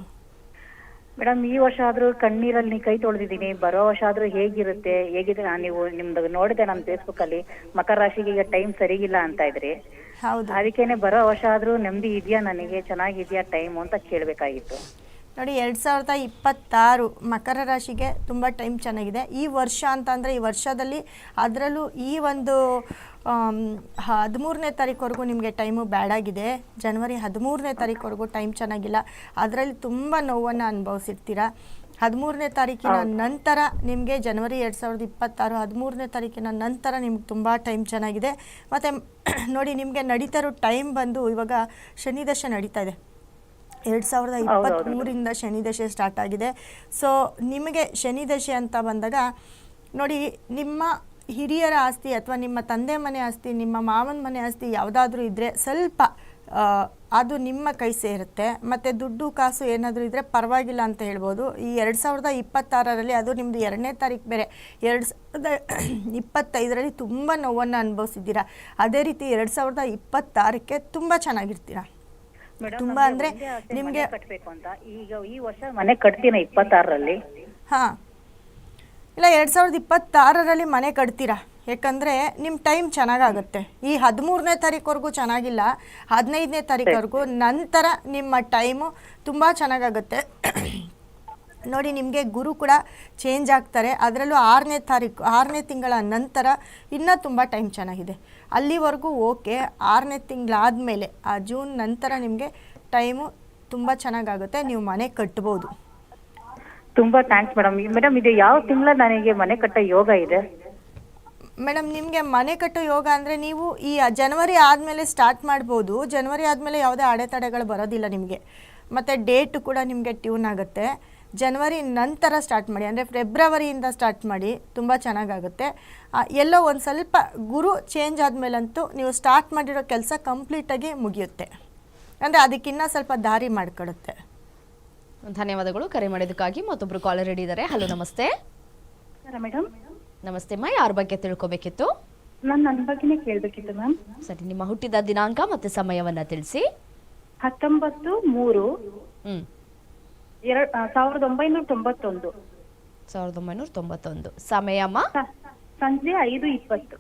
ಮೇಡಮ್ ಈ ವರ್ಷ ಆದ್ರೂ ಕಣ್ಣೀರಲ್ಲಿ ಕೈ ತೊಳೆದಿದ್ದೀನಿ. ಬರೋ ವರ್ಷ ಆದ್ರೂ ಹೇಗಿರುತ್ತೆ? ಹೇಗಿದೆ ನಾನು ನೀವು ನಿಮ್ದು ನೋಡಿದೆ ನಮ್ ಫೇಸ್ಬುಕ್ ಅಲ್ಲಿ ಮಕರ ರಾಶಿಗೆ ಈಗ ಟೈಮ್ ಸರಿಗಿಲ್ಲ ಅಂತ ಇದ್ರಿ. ಹೌದು. ಅದಕ್ಕೇನೆ ಬರೋ ವರ್ಷ ಆದ್ರೂ ನೆಮ್ಮದಿ ಇದೆಯಾ ನನಗೆ? ಚೆನ್ನಾಗಿದ್ಯಾ ಟೈಮ್ ಅಂತ ಕೇಳಬೇಕಾಗಿತ್ತು. ನೋಡಿ ಎರಡು ಸಾವಿರದ ಇಪ್ಪತ್ತಾರು ಮಕರ ರಾಶಿಗೆ ತುಂಬ ಟೈಮ್ ಚೆನ್ನಾಗಿದೆ. ಈ ವರ್ಷ ಅಂತ ಅಂದರೆ ಈ ವರ್ಷದಲ್ಲಿ ಅದರಲ್ಲೂ ಈ ಒಂದು ಹದಿಮೂರನೇ ತಾರೀಕುವರೆಗೂ ನಿಮಗೆ ಟೈಮು ಬ್ಯಾಡಾಗಿದೆ. ಜನವರಿ ಹದಿಮೂರನೇ ತಾರೀಕುವರೆಗೂ ಟೈಮ್ ಚೆನ್ನಾಗಿಲ್ಲ. ಅದರಲ್ಲಿ ತುಂಬ ನೋವನ್ನು ಅನುಭವಿಸಿರ್ತೀರ? ಹದಿಮೂರನೇ ತಾರೀಕಿನ ನಂತರ ನಿಮಗೆ ಜನವರಿ ಎರಡು ಸಾವಿರದ ಇಪ್ಪತ್ತಾರು ಹದಿಮೂರನೇ ತಾರೀಕಿನ ನಂತರ ನಿಮ್ಗೆ ತುಂಬ ಟೈಮ್ ಚೆನ್ನಾಗಿದೆ. ಮತ್ತು [CLEARS THROAT] ನೋಡಿ ನಿಮಗೆ ನಡೀತಾ ಇರೋ ಟೈಮ್ ಬಂದು ಇವಾಗ ಶನಿ ದಶೆ ನಡೀತಾ ಇದೆ. ಎರಡು ಸಾವಿರದ ಇಪ್ಪತ್ತ್ಮೂರಿಂದ ಶನಿ ದಶೆ ಸ್ಟಾರ್ಟ್ ಆಗಿದೆ. ಸೊ ನಿಮಗೆ ಶನಿ ದಶೆ ಅಂತ ಬಂದಾಗ ನೋಡಿ ನಿಮ್ಮ ಹಿರಿಯರ ಆಸ್ತಿ ಅಥವಾ ನಿಮ್ಮ ತಂದೆ ಮನೆ ಆಸ್ತಿ ನಿಮ್ಮ ಮಾವನ ಮನೆ ಆಸ್ತಿ ಯಾವುದಾದ್ರೂ ಇದ್ದರೆ ಸ್ವಲ್ಪ ಅದು ನಿಮ್ಮ ಕೈ ಸೇರುತ್ತೆ. ಮತ್ತು ದುಡ್ಡು ಕಾಸು ಏನಾದರೂ ಇದ್ದರೆ ಪರವಾಗಿಲ್ಲ ಅಂತ ಹೇಳ್ಬೋದು. ಈ ಎರಡು ಸಾವಿರದ ಇಪ್ಪತ್ತಾರರಲ್ಲಿ ಅದು ನಿಮ್ಮದು ಎರಡನೇ ತಾರೀಕು ಬೇರೆ. ಎರಡು ಸಾವಿರದ ಇಪ್ಪತ್ತೈದರಲ್ಲಿ ತುಂಬ ನೋವನ್ನು ಅನುಭವಿಸಿದ್ದೀರಾ. ಅದೇ ರೀತಿ ಎರಡು ಸಾವಿರದ ಇಪ್ಪತ್ತಾರಕ್ಕೆ ತುಂಬ ಚೆನ್ನಾಗಿರ್ತೀರಾ. ತುಂಬಾ ಅಂದ್ರೆ ನಿಮ್ಗೆ- ಕಟ್ಟಬೇಕು ಅಂತ. ಈಗ ಈ ವರ್ಷ ಮನೆ ಕಟ್ತೀನಿ ಇಪ್ಪತ್ತಾರರಲ್ಲಿ? ಹಾ. ಇಲ್ಲ ಎರಡು ಸಾವಿರದ ಇಪ್ಪತ್ತಾರರಲ್ಲಿ ಮನೆ ಕಟ್ತೀರಾ? ಯಾಕಂದ್ರೆ ನಿಮ್ಮ ಟೈಮ್ ಚೆನ್ನಾಗಾಗುತ್ತೆ. ಈ ಹದಿಮೂರನೇ ತಾರೀಕುವರೆಗೂ ಚೆನ್ನಾಗಿಲ್ಲ. ಹದಿನೈದನೇ ತಾರೀಕುವರೆಗೂ ನಂತರ ನಿಮ್ಮ ಟೈಮು ತುಂಬಾ ಚೆನ್ನಾಗಾಗುತ್ತೆ. ನೋಡಿ ನಿಮಗೆ ಗುರು ಕೂಡ ಚೇಂಜ್ ಆಗ್ತಾರೆ. ಅದರಲ್ಲೂ ಆರನೇ ತಾರೀಕು ಆರನೇ ತಿಂಗಳ ನಂತರ ಇನ್ನೂ ತುಂಬ ಟೈಮ್ ಚೆನ್ನಾಗಿದೆ. ಅಲ್ಲಿವರೆಗೂ ಓಕೆ ಆರನೇ ತಿಂಗಳಾದಮೇಲೆ ಆ ಜೂನ್ ನಂತರ ನಿಮಗೆ ಟೈಮು ತುಂಬ ಚೆನ್ನಾಗಾಗುತ್ತೆ. ನೀವು ಮನೆ ಕಟ್ಬೋದು. ತುಂಬಾ ಥ್ಯಾಂಕ್ಸ್ ಮೇಡಮ್ ಮೇಡಮ್ ಇದು ಯಾವ ತಿಂಗಳ ನನಗೆ ಮನೆ ಕಟ್ಟೋ ಯೋಗ ಇದೆ? ಮೇಡಮ್ ನಿಮಗೆ ಮನೆ ಕಟ್ಟೋ ಯೋಗ ಅಂದರೆ ನೀವು ಈ ಜನವರಿ ಆದಮೇಲೆ ಸ್ಟಾರ್ಟ್ ಮಾಡ್ಬೋದು. ಜನವರಿ ಆದಮೇಲೆ ಯಾವುದೇ ಅಡೆತಡೆಗಳು ಬರೋದಿಲ್ಲ ನಿಮಗೆ. ಮತ್ತು ಡೇಟು ಕೂಡ ನಿಮಗೆ ಟ್ಯೂನ್ ಆಗುತ್ತೆ. ಜನವರಿ ನಂತರ ಸ್ಟಾರ್ಟ್ ಮಾಡಿ ಅಂದರೆ ಫೆಬ್ರವರಿಯಿಂದ ಸ್ಟಾರ್ಟ್ ಮಾಡಿ ತುಂಬ ಚೆನ್ನಾಗಾಗುತ್ತೆ. ಎಲ್ಲೋ ಒಂದು ಸ್ವಲ್ಪ ಗುರು ಚೇಂಜ್ ಆದಮೇಲಂತೂ ನೀವು ಸ್ಟಾರ್ಟ್ ಮಾಡಿರೋ ಕೆಲಸ ಕಂಪ್ಲೀಟಾಗಿ ಮುಗಿಯುತ್ತೆ. ಅಂದರೆ ಅದಕ್ಕಿನ್ನ ಸ್ವಲ್ಪ ದಾರಿ ಮಾಡಿಕೊಡುತ್ತೆ. ಧನ್ಯವಾದಗಳು. ಕರೆ ಮಾಡಿದ್ದಕ್ಕಾಗಿ ಮತ್ತೊಬ್ಬರು ಕಾಲರ್ ಇದ್ದಾರೆ. ಹಲೋ ನಮಸ್ತೆ. ಮೇಡಮ್ ನಮಸ್ತೆ ಮಾ ಯಾರ ಬಗ್ಗೆ ತಿಳ್ಕೊಬೇಕಿತ್ತು? ನಾನು ನನ್ನ ಬಗ್ಗೆನೇ ಕೇಳಬೇಕಿತ್ತು ಮ್ಯಾಮ್ ಸರಿ ನಿಮ್ಮ ಹುಟ್ಟಿದ ದಿನಾಂಕ ಮತ್ತೆ ಸಮಯವನ್ನ ತಿಳಿಸಿ. ಹತ್ತೊಂಬತ್ತು ಮೂರು ಹ್ಞೂ ಎರಡ್ ಸಾವಿರದ ಒಂಬೈನೂರ ತೊಂಬತ್ತೊಂದು. ಸಾವಿರದ ಒಂಬೈನೂರ ತೊಂಬತ್ತೊಂದು. ಸಮಯಮ್ಮ ಸಂಜೆ ಐದು ಇಪ್ಪತ್ತು.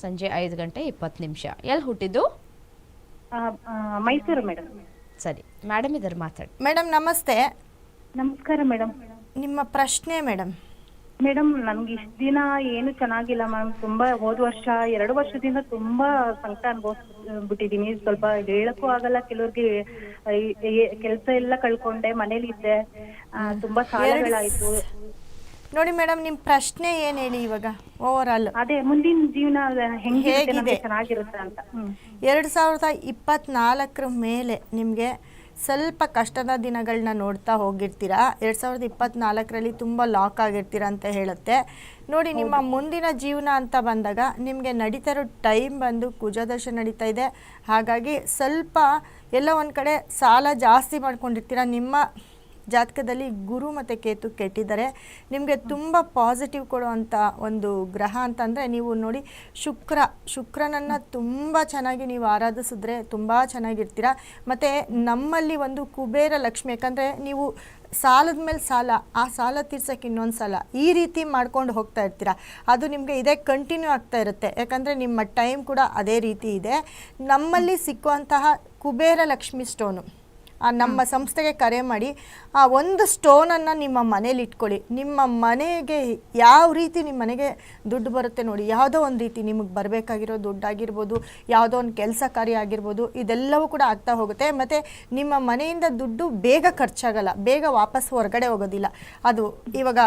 ಸಂಜೆ ಐದು ಗಂಟೆ ಇಪ್ಪತ್ತು ನಿಮಿಷ. ಎಲ್ಲಿ ಹುಟ್ಟಿದ್ದು? ಮೈಸೂರು ಮೇಡಮ್ ಸರಿ. ಮೇಡಮ್ ಇದ್ದಾರೆ ಮಾತಾಡಿ. ಮೇಡಮ್ ನಮಸ್ತೆ. ನಮಸ್ಕಾರ ಮೇಡಮ್ ನಿಮ್ಮ ಪ್ರಶ್ನೆ ಮೇಡಮ್ ಮೇಡಮ್ ನನ್ಗೆ ಇಷ್ಟ ದಿನ ಏನು ಚೆನ್ನಾಗಿಲ್ಲ ಮ್ಯಾಮ್. ತುಂಬಾ ಹೋದ್ ವರ್ಷ ಎರಡು ವರ್ಷದಿಂದ ತುಂಬಾ ಸಂಕಟ ಅನ್ಭವಿಸ್ಬಿಟ್ಟಿದೀನಿ. ಸ್ವಲ್ಪ ಹೇಳಕ್ಕೂ ಆಗಲ್ಲ ಕೆಲವ್ರಿಗೆ ಕೆಲಸ ಎಲ್ಲ ಕಳ್ಕೊಂಡೆ ಮನೇಲಿ ಇದ್ದೆ. ಆ, ತುಂಬಾ ಸಾಲಗಳಾಯ್ತು. ನೋಡಿ ಮೇಡಮ್ ನಿಮ್ ಪ್ರಶ್ನೆ ಏನ್ ಹೇಳಿ ಇವಾಗ? ಓವರ್ ಆಲ್ ಅದೇ ಮುಂದಿನ ಜೀವನ ಹೆಂಗಿರುತ್ತೆ ಹೇಗಿದೆ? ಚೆನ್ನಾಗಿರುತ್ತೆ ಅಂತ. ಎರಡು ಸಾವಿರದ ಇಪ್ಪತ್ನಾಲ್ಕರ ಮೇಲೆ ನಿಮಗೆ ಸ್ವಲ್ಪ ಕಷ್ಟದ ದಿನಗಳನ್ನ ನೋಡ್ತಾ ಹೋಗಿರ್ತೀರಾ? ಎರಡು ಸಾವಿರದ ಇಪ್ಪತ್ತ್ನಾಲ್ಕರಲ್ಲಿ ತುಂಬ ಲಾಕ್ ಆಗಿರ್ತೀರ ಅಂತ ಹೇಳುತ್ತೆ. ನೋಡಿ ನಿಮ್ಮ ಮುಂದಿನ ಜೀವನ ಅಂತ ಬಂದಾಗ ನಿಮಗೆ ನಡೀತಾ ಇರೋ ಟೈಮ್ ಬಂದು ಕುಜದಶ ನಡೀತಾ ಇದೆ. ಹಾಗಾಗಿ ಸ್ವಲ್ಪ ಎಲ್ಲ ಒಂದು ಕಡೆ ಸಾಲ ಜಾಸ್ತಿ ಮಾಡ್ಕೊಂಡಿರ್ತೀರ? ನಿಮ್ಮ ಜಾತಕದಲ್ಲಿ ಗುರು ಮತ್ತು ಕೇತು ಕೆಟ್ಟಿದ್ದಾರೆ. ನಿಮಗೆ ತುಂಬ ಪಾಸಿಟಿವ್ ಕೊಡುವಂಥ ಒಂದು ಗ್ರಹ ಅಂತಂದರೆ ನೀವು ನೋಡಿ ಶುಕ್ರ. ಶುಕ್ರನನ್ನು ತುಂಬ ಚೆನ್ನಾಗಿ ನೀವು ಆರಾಧಿಸಿದ್ರೆ ತುಂಬ ಚೆನ್ನಾಗಿರ್ತೀರ. ಮತ್ತು ನಮ್ಮಲ್ಲಿ ಒಂದು ಕುಬೇರ ಲಕ್ಷ್ಮಿ, ಯಾಕಂದರೆ ನೀವು ಸಾಲದ ಮೇಲೆ ಸಾಲ, ಆ ಸಾಲ ತೀರ್ಸೋಕೆ ಇನ್ನೊಂದು ಸಾಲ, ಈ ರೀತಿ ಮಾಡ್ಕೊಂಡು ಹೋಗ್ತಾ ಇರ್ತೀರ. ಅದು ನಿಮಗೆ ಇದೇ ಕಂಟಿನ್ಯೂ ಆಗ್ತಾ ಇರುತ್ತೆ. ಯಾಕಂದರೆ ನಿಮ್ಮ ಟೈಮ್ ಕೂಡ ಅದೇ ರೀತಿ ಇದೆ. ನಮ್ಮಲ್ಲಿ ಸಿಕ್ಕುವಂತಹ ಕುಬೇರ ಲಕ್ಷ್ಮಿ ಸ್ಟೋನು ನಮ್ಮ ಸಂಸ್ಥೆಗೆ ಕರೆ ಮಾಡಿ ಆ ಒಂದು ಸ್ಟೋನನ್ನು ನಿಮ್ಮ ಮನೇಲಿ ಇಟ್ಕೊಳ್ಳಿ. ನಿಮ್ಮ ಮನೆಗೆ ಯಾವ ರೀತಿ ನಿಮ್ಮ ಮನೆಗೆ ದುಡ್ಡು ಬರುತ್ತೆ ನೋಡಿ. ಯಾವುದೋ ಒಂದು ರೀತಿ ನಿಮಗೆ ಬರಬೇಕಾಗಿರೋ ದುಡ್ಡಾಗಿರ್ಬೋದು ಯಾವುದೋ ಒಂದು ಕೆಲಸ ಕಾರ್ಯ ಆಗಿರ್ಬೋದು ಇದೆಲ್ಲವೂ ಕೂಡ ಆಗ್ತಾ ಹೋಗುತ್ತೆ. ಮತ್ತು ನಿಮ್ಮ ಮನೆಯಿಂದ ದುಡ್ಡು ಬೇಗ ಖರ್ಚಾಗಲ್ಲ ಬೇಗ ವಾಪಸ್ ಹೊರಗಡೆ ಹೋಗೋದಿಲ್ಲ. ಅದು ಇವಾಗ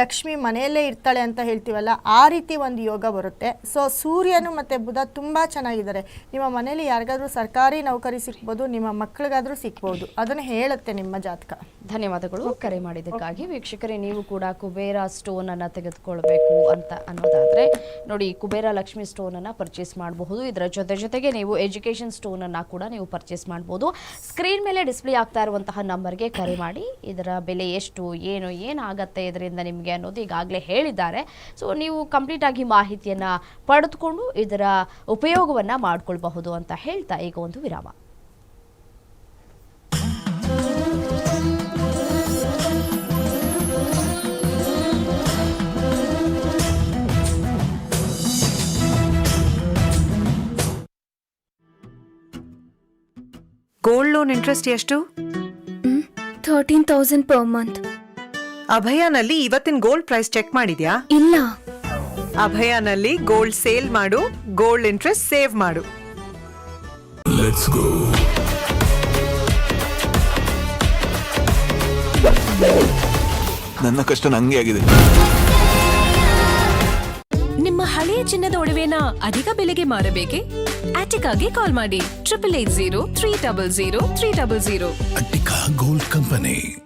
ಲಕ್ಷ್ಮಿ ಮನೆಯಲ್ಲೇ ಇರ್ತಾಳೆ ಅಂತ ಹೇಳ್ತೀವಲ್ಲ, ಆ ರೀತಿ ಒಂದು ಯೋಗ ಬರುತ್ತೆ. ಸೊ ಸೂರ್ಯನು ಮತ್ತು ಬುಧ ತುಂಬ ಚೆನ್ನಾಗಿದ್ದಾರೆ. ನಿಮ್ಮ ಮನೇಲಿ ಯಾರಿಗಾದರೂ ಸರ್ಕಾರಿ ನೌಕರಿ ಸಿಕ್ಬೋದು, ನಿಮ್ಮ ಮಕ್ಕಳಿಗಾದರೂ ಸಿಕ್ಬೋದು. ಅದನ್ನು ಹೇಳುತ್ತೆ ನಿಮ್ಮ ಜಾತಕ. ಧನ್ಯವಾದಗಳು. ಕರೆ ಮಾಡಿದ್ದಕ್ಕಾಗಿ ವೀಕ್ಷಕರೇ, ನೀವು ಕೂಡ ಕುಬೇರ ಸ್ಟೋನನ್ನು ತೆಗೆದುಕೊಳ್ಬೇಕು ಅಂತ ಅನ್ನೋದಾದರೆ, ನೋಡಿ, ಕುಬೇರ ಲಕ್ಷ್ಮಿ ಸ್ಟೋನನ್ನು ಪರ್ಚೇಸ್ ಮಾಡಬಹುದು. ಇದರ ಜೊತೆ ಜೊತೆಗೆ ನೀವು ಎಜುಕೇಷನ್ ಸ್ಟೋನನ್ನು ಕೂಡ ನೀವು ಪರ್ಚೇಸ್ ಮಾಡ್ಬೋದು. ಸ್ಕ್ರೀನ್ ಮೇಲೆ ಡಿಸ್ಪ್ಲೇ ಆಗ್ತಾ ಇರುವಂತಹ ನಂಬರ್ಗೆ ಕರೆ ಮಾಡಿ. ಇದರ ಬೆಲೆ ಎಷ್ಟು, ಏನು, ಏನಾಗತ್ತೆ ಇದರಿಂದ ನಿಮಗೆ ಅನ್ನೋದು ಈಗಾಗಲೇ ಹೇಳಿದ್ದಾರೆ. ಸೊ ನೀವು ಕಂಪ್ಲೀಟ್ ಆಗಿ ಮಾಹಿತಿಯನ್ನ ಪಡೆದುಕೊಂಡು ಇದರ ಉಪಯೋಗವನ್ನ ಮಾಡಿಕೊಳ್ಬಹುದು ಅಂತ ಹೇಳ್ತಾ ಈಗ ಒಂದು ವಿರಾಮ. ಗೋಲ್ಡ್ ಲೋನ್ ಇಂಟ್ರೆಸ್ಟ್ ಎಷ್ಟು? ಥರ್ಟೀನ್ ತೌಸಂಡ್ ಪರ್ ಮಂತ್ ಅಭಯನಲ್ಲಿ ಇವತ್ತಿನ ಗೋಲ್ಡ್ ಪ್ರೈಸ್ ಚೆಕ್ ಮಾಡಿದ್ಯಾ? ಇಲ್ಲ. ಅಭಯನಲ್ಲಿ ಗೋಲ್ಡ್ ಸೇಲ್ ಮಾಡು ಗೋಲ್ಡ್ ಇಂಟ್ರೆಸ್ಟ್ ಸೇವ್ ಮಾಡು. ನನ್ನ ಕಷ್ಟ ನಂಗೆ ಆಗಿದೆ. ನಿಮ್ಮ ಹಳೆಯ ಚಿನ್ನದ ಒಡವೆನ ಅಧಿಕ ಬೆಲೆಗೆ ಮಾರಬೇಕೆ? ಆಟಿಕಾಗೆ ಕಾಲ್ ಮಾಡಿ. Triple eight zero three double zero three double zero Attica gold company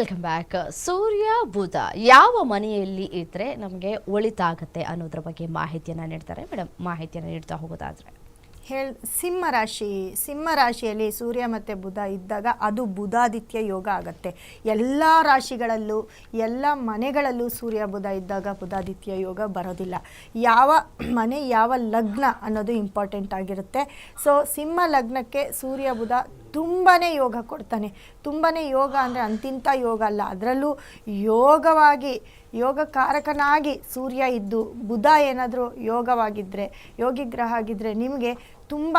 welcome back Surya, Budha ಯಾವ ಮನೆಯಲ್ಲಿ ಇದ್ರೆ ನಮಗೆ ಒಳಿತಾಗತ್ತೆ ಅನ್ನೋದ್ರ ಬಗ್ಗೆ ಮಾಹಿತಿಯನ್ನು ನೀಡ್ತಾರೆ. ಮೇಡಮ್ ಮಾಹಿತಿಯನ್ನು ನೀಡ್ತಾ ಹೋಗೋದಾದ್ರೆ. ಹೇಳ್, ಸಿಂಹ ರಾಶಿ, ಸಿಂಹ ರಾಶಿಯಲ್ಲಿ ಸೂರ್ಯ ಮತ್ತು ಬುಧ ಇದ್ದಾಗ ಅದು ಬುಧಾದಿತ್ಯ ಯೋಗ ಆಗುತ್ತೆ. ಎಲ್ಲ ರಾಶಿಗಳಲ್ಲೂ, ಎಲ್ಲ ಮನೆಗಳಲ್ಲೂ ಸೂರ್ಯ, ಬುಧ ಇದ್ದಾಗ ಬುಧಾದಿತ್ಯ ಯೋಗ ಬರೋದಿಲ್ಲ. ಯಾವ ಮನೆ, ಯಾವ ಲಗ್ನ ಅನ್ನೋದು ಇಂಪಾರ್ಟೆಂಟ್ ಆಗಿರುತ್ತೆ. ಸೊ ಸಿಂಹ ಲಗ್ನಕ್ಕೆ ಸೂರ್ಯ, ಬುಧ ತುಂಬಾ ಯೋಗ ಕೊಡ್ತಾನೆ. ತುಂಬಾ ಯೋಗ ಅಂದರೆ ಅಂತಿಂಥ ಯೋಗ ಅಲ್ಲ. ಅದರಲ್ಲೂ ಯೋಗವಾಗಿ, ಯೋಗಕಾರಕನಾಗಿ ಸೂರ್ಯ ಇದ್ದು ಬುಧ ಏನಾದರೂ ಯೋಗವಾಗಿದ್ದರೆ ಯೋಗಿ ಗ್ರಹ ಆಗಿದ್ದರೆ ನಿಮಗೆ ತುಂಬ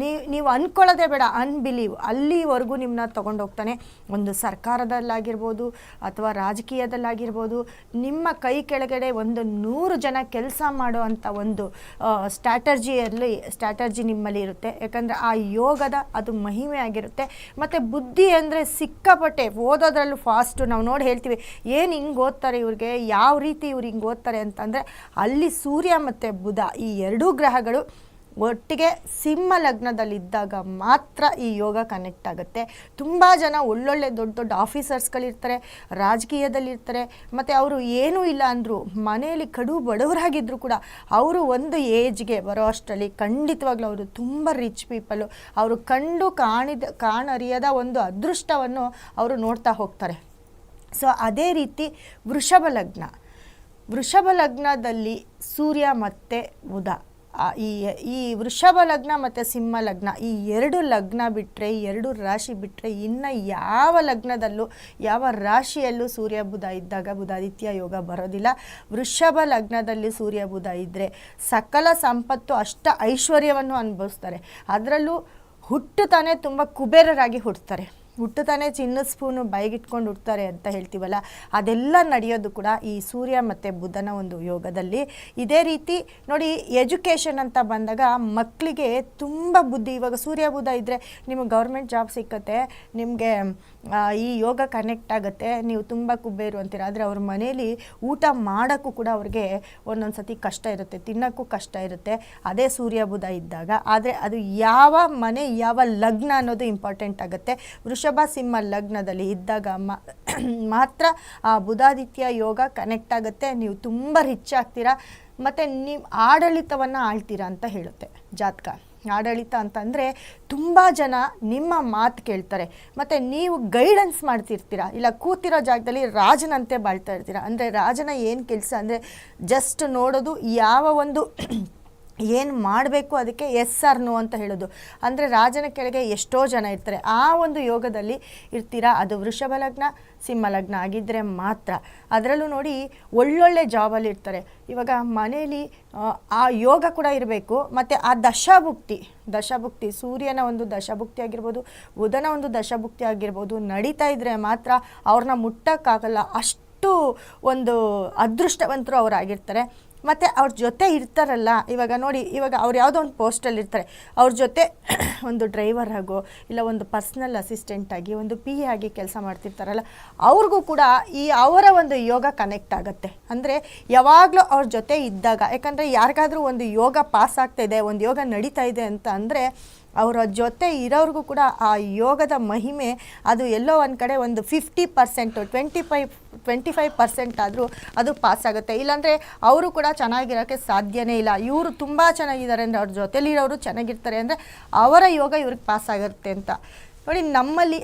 ನೀವು ನೀವು ಅಂದ್ಕೊಳ್ಳೋದೇ ಬೇಡ ಅನ್ಬಿಲೀವ್ ಅಲ್ಲಿವರೆಗೂ ನಿಮ್ಮನ್ನ ತೊಗೊಂಡೋಗ್ತಾನೆ ಒಂದು ಸರ್ಕಾರದಲ್ಲಾಗಿರ್ಬೋದು ಅಥವಾ ರಾಜಕೀಯದಲ್ಲಾಗಿರ್ಬೋದು. ನಿಮ್ಮ ಕೈ ಕೆಳಗಡೆ ಒಂದು ನೂರು ಜನ ಕೆಲಸ ಮಾಡೋ ಅಂಥ ಒಂದು ಸ್ಟ್ರಾಟರ್ಜಿಯಲ್ಲಿ ಸ್ಟ್ರಾಟರ್ಜಿ ನಿಮ್ಮಲ್ಲಿ ಇರುತ್ತೆ. ಯಾಕಂದರೆ ಆ ಯೋಗದ ಅದು ಮಹಿಮೆ ಆಗಿರುತ್ತೆ. ಮತ್ತು ಬುದ್ಧಿ ಅಂದರೆ ಸಿಕ್ಕಾಪಟ್ಟೆ, ಓದೋದ್ರಲ್ಲೂ ಫಾಸ್ಟು ನಾವು ನೋಡಿ ಹೇಳ್ತೀವಿ, ಏನು ಹಿಂಗೆ ಓದ್ತಾರೆ ಇವ್ರಿಗೆ, ಯಾವ ರೀತಿ ಇವ್ರು ಹಿಂಗೆ ಓದ್ತಾರೆ ಅಂತಂದರೆ ಅಲ್ಲಿ ಸೂರ್ಯ ಮತ್ತು ಬುಧ ಈ ಎರಡೂ ಗ್ರಹಗಳು ಒಟ್ಟಿಗೆ ಸಿಂಹ ಲಗ್ನದಲ್ಲಿದ್ದಾಗ ಮಾತ್ರ ಈ ಯೋಗ ಕನೆಕ್ಟ್ ಆಗುತ್ತೆ. ತುಂಬ ಜನ ಒಳ್ಳೊಳ್ಳೆ ದೊಡ್ಡ ದೊಡ್ಡ ಆಫೀಸರ್ಸ್ಗಳಿರ್ತಾರೆ ರಾಜಕೀಯದಲ್ಲಿರ್ತಾರೆ, ಮತ್ತು ಅವರು ಏನೂ ಇಲ್ಲ ಅಂದರೂ, ಮನೆಯಲ್ಲಿ ಕಡು ಬಡವರಾಗಿದ್ದರೂ ಕೂಡ ಅವರು ಒಂದು ಏಜ್ಗೆ ಬರೋ ಅಷ್ಟರಲ್ಲಿ ಖಂಡಿತವಾಗ್ಲೂ ಅವರು ತುಂಬ ರಿಚ್ ಪೀಪಲು ಅವರು ಕಂಡು ಕಾಣಿದ, ಕಾಣರಿಯದ ಒಂದು ಅದೃಷ್ಟವನ್ನು ಅವರು ನೋಡ್ತಾ ಹೋಗ್ತಾರೆ. ಸೊ ಅದೇ ರೀತಿ ವೃಷಭ ಲಗ್ನ. ವೃಷಭ ಲಗ್ನದಲ್ಲಿ ಸೂರ್ಯ ಮತ್ತು ಬುಧ. ಈ ಈ ವೃಷಭ ಲಗ್ನ ಮತ್ತು ಸಿಂಹ ಲಗ್ನ, ಈ ಎರಡು ಲಗ್ನ ಬಿಟ್ಟರೆ ಎರಡು ರಾಶಿ ಬಿಟ್ಟರೆ ಇನ್ನು ಯಾವ ಲಗ್ನದಲ್ಲೂ, ಯಾವ ರಾಶಿಯಲ್ಲೂ ಸೂರ್ಯ ಬುಧ ಇದ್ದಾಗ ಬುಧಾದಿತ್ಯ ಯೋಗ ಬರೋದಿಲ್ಲ. ವೃಷಭ ಲಗ್ನದಲ್ಲಿ ಸೂರ್ಯ ಬುಧ ಇದ್ದರೆ ಸಕಲ ಸಂಪತ್ತು ಅಷ್ಟ ಐಶ್ವರ್ಯವನ್ನು ಅನುಭವಿಸ್ತಾರೆ. ಅದರಲ್ಲೂ ಹುಟ್ಟುತ್ತಾನೆ ತುಂಬ ಕುಬೇರರಾಗಿ ಹುಟ್ಟುತ್ತಾರೆ ಹುಟ್ಟುತ್ತಾನೆ, ಚಿನ್ನ ಸ್ಪೂನು ಬೈಗಿಟ್ಕೊಂಡು ಹುಡ್ತಾರೆ ಅಂತ ಹೇಳ್ತೀವಲ್ಲ, ಅದೆಲ್ಲ ನಡೆಯೋದು ಕೂಡ ಈ ಸೂರ್ಯ ಮತ್ತು ಬುಧನ ಒಂದು ಯೋಗದಲ್ಲಿ. ಇದೇ ರೀತಿ ನೋಡಿ, ಎಜುಕೇಷನ್ ಅಂತ ಬಂದಾಗ ಮಕ್ಕಳಿಗೆ ತುಂಬ ಬುದ್ಧಿ, ಇವಾಗ ಸೂರ್ಯ ಬುಧ ಇದ್ದರೆ ನಿಮಗೆ ಗೌರ್ಮೆಂಟ್ ಜಾಬ್ ಸಿಕ್ಕತ್ತೆ, ನಿಮಗೆ ಈ ಯೋಗ ಕನೆಕ್ಟ್ ಆಗುತ್ತೆ, ನೀವು ತುಂಬ ಕುಬೇರು ಅಂತೀರ. ಆದರೆ ಅವ್ರ ಮನೇಲಿ ಊಟ ಮಾಡೋಕ್ಕೂ ಕೂಡ ಅವ್ರಿಗೆ ಒಂದೊಂದು ಸತಿ ಕಷ್ಟ ಇರುತ್ತೆ, ತಿನ್ನೋಕ್ಕೂ ಕಷ್ಟ ಇರುತ್ತೆ, ಅದೇ ಸೂರ್ಯ ಬುಧ ಇದ್ದಾಗ. ಆದರೆ ಅದು ಯಾವ ಮನೆ, ಯಾವ ಲಗ್ನ ಅನ್ನೋದು ಇಂಪಾರ್ಟೆಂಟ್ ಆಗುತ್ತೆ. ವೃಷಭ ಸಿಂಹ ಲಗ್ನದಲ್ಲಿ ಇದ್ದಾಗ [CLEARS THROAT] ಮಾತ್ರ ಆ ಬುಧಾದಿತ್ಯ ಯೋಗ ಕನೆಕ್ಟ್ ಆಗುತ್ತೆ. ನೀವು ತುಂಬ ರಿಚ್ ಆಗ್ತೀರಾ. ಮತ್ತು ನೀವು ಆಡಳಿತವನ್ನು ಆಳ್ತೀರಾ ಅಂತ ಹೇಳುತ್ತೆ ಜಾತಕ. ಆಡಳಿತ ಅಂತಂದರೆ ತುಂಬ ಜನ ನಿಮ್ಮ ಮಾತು ಕೇಳ್ತಾರೆ. ಮತ್ತು ನೀವು ಗೈಡೆನ್ಸ್ ಮಾಡ್ತಿರ್ತೀರ. ಇಲ್ಲ ಕೂತಿರೋ ಜಾಗದಲ್ಲಿ ರಾಜನಂತೆ ಬಾಳ್ತಾ ಇರ್ತೀರ. ಅಂದರೆ ರಾಜನ ಏನು ಕೆಲಸ ಅಂದರೆ ಜಸ್ಟ್ ನೋಡೋದು ಯಾವ ಒಂದು [CLEARS THROAT] ಏನು ಮಾಡಬೇಕು ಅದಕ್ಕೆ ಎಸ್ ಆರ್ ಅಂತ ಹೇಳೋದು. ಅಂದರೆ ರಾಜನ ಕೆಳಗೆ ಎಷ್ಟೋ ಜನ ಇರ್ತಾರೆ. ಆ ಒಂದು ಯೋಗದಲ್ಲಿ ಇರ್ತೀರಾ? ಅದು ವೃಷಭ ಲಗ್ನ, ಸಿಂಹ ಲಗ್ನ ಆಗಿದ್ದರೆ ಮಾತ್ರ. ಅದರಲ್ಲೂ ನೋಡಿ ಒಳ್ಳೊಳ್ಳೆ ಜಾಬಲ್ಲಿ ಇರ್ತಾರೆ. ಇವಾಗ ಮನೆಯಲ್ಲಿ ಆ ಯೋಗ ಕೂಡ ಇರಬೇಕು, ಮತ್ತು ಆ ದಶಾಭುಕ್ತಿ. ದಶಾಭುಕ್ತಿ, ಸೂರ್ಯನ ಒಂದು ದಶಾಭುಕ್ತಿ ಆಗಿರ್ಬೋದು, ಬುಧನ ಒಂದು ದಶಾಭುಕ್ತಿ ಆಗಿರ್ಬೋದು, ನಡೀತಾ ಇದ್ದರೆ ಮಾತ್ರ ಅವ್ರನ್ನ ಮುಟ್ಟಕ್ಕಾಗಲ್ಲ. ಅಷ್ಟು ಒಂದು ಅದೃಷ್ಟವಂತರು ಅವರಾಗಿರ್ತಾರೆ. ಮತ್ತು ಅವ್ರ ಜೊತೆ ಇರ್ತಾರಲ್ಲ, ಇವಾಗ ನೋಡಿ, ಇವಾಗ ಅವ್ರು ಯಾವುದೋ [CLEARS THROAT] ಒಂದು ಪೋಸ್ಟಲ್ಲಿ ಇರ್ತಾರೆ. ಅವ್ರ ಜೊತೆ ಒಂದು ಡ್ರೈವರ್ ಆಗೋ, ಇಲ್ಲ ಒಂದು ಪರ್ಸ್ನಲ್ ಅಸಿಸ್ಟೆಂಟ್ ಆಗಿ, ಒಂದು ಪಿ ಎ ಆಗಿ ಕೆಲಸ ಮಾಡ್ತಿರ್ತಾರಲ್ಲ, ಅವ್ರಿಗೂ ಕೂಡ ಈ ಅವರ ಒಂದು ಯೋಗ ಕನೆಕ್ಟ್ ಆಗುತ್ತೆ. ಅಂದರೆ ಯಾವಾಗಲೂ ಅವ್ರ ಜೊತೆ ಇದ್ದಾಗ, ಯಾಕಂದರೆ ಯಾರಿಗಾದ್ರೂ ಒಂದು ಯೋಗ ಪಾಸ್ ಆಗ್ತಾಯಿದೆ ಒಂದು ಯೋಗ ನಡೀತಾ ಇದೆ ಅಂತ ಅಂದರೆ ಅವರ ಜೊತೆ ಇರೋರಿಗೂ ಕೂಡ ಆ ಯೋಗದ ಮಹಿಮೆ, ಅದು ಎಲ್ಲೋ ಒಂದು ಕಡೆ ಒಂದು fifty percent twenty five twenty five percent ಆದರೂ ಅದು ಪಾಸ್ ಆಗುತ್ತೆ. ಇಲ್ಲಾಂದರೆ ಅವರು ಕೂಡ ಚೆನ್ನಾಗಿರೋಕ್ಕೆ ಸಾಧ್ಯನೇ ಇಲ್ಲ. ಇವರು ತುಂಬ ಚೆನ್ನಾಗಿದ್ದಾರೆ ಅಂದರೆ ಅವ್ರ ಜೊತೆಲಿರೋರು ಚೆನ್ನಾಗಿರ್ತಾರೆ ಅಂದರೆ ಅವರ ಯೋಗ ಇವ್ರಿಗೆ ಪಾಸ್ ಆಗುತ್ತೆ ಅಂತ. ನೋಡಿ, ನಮ್ಮಲ್ಲಿ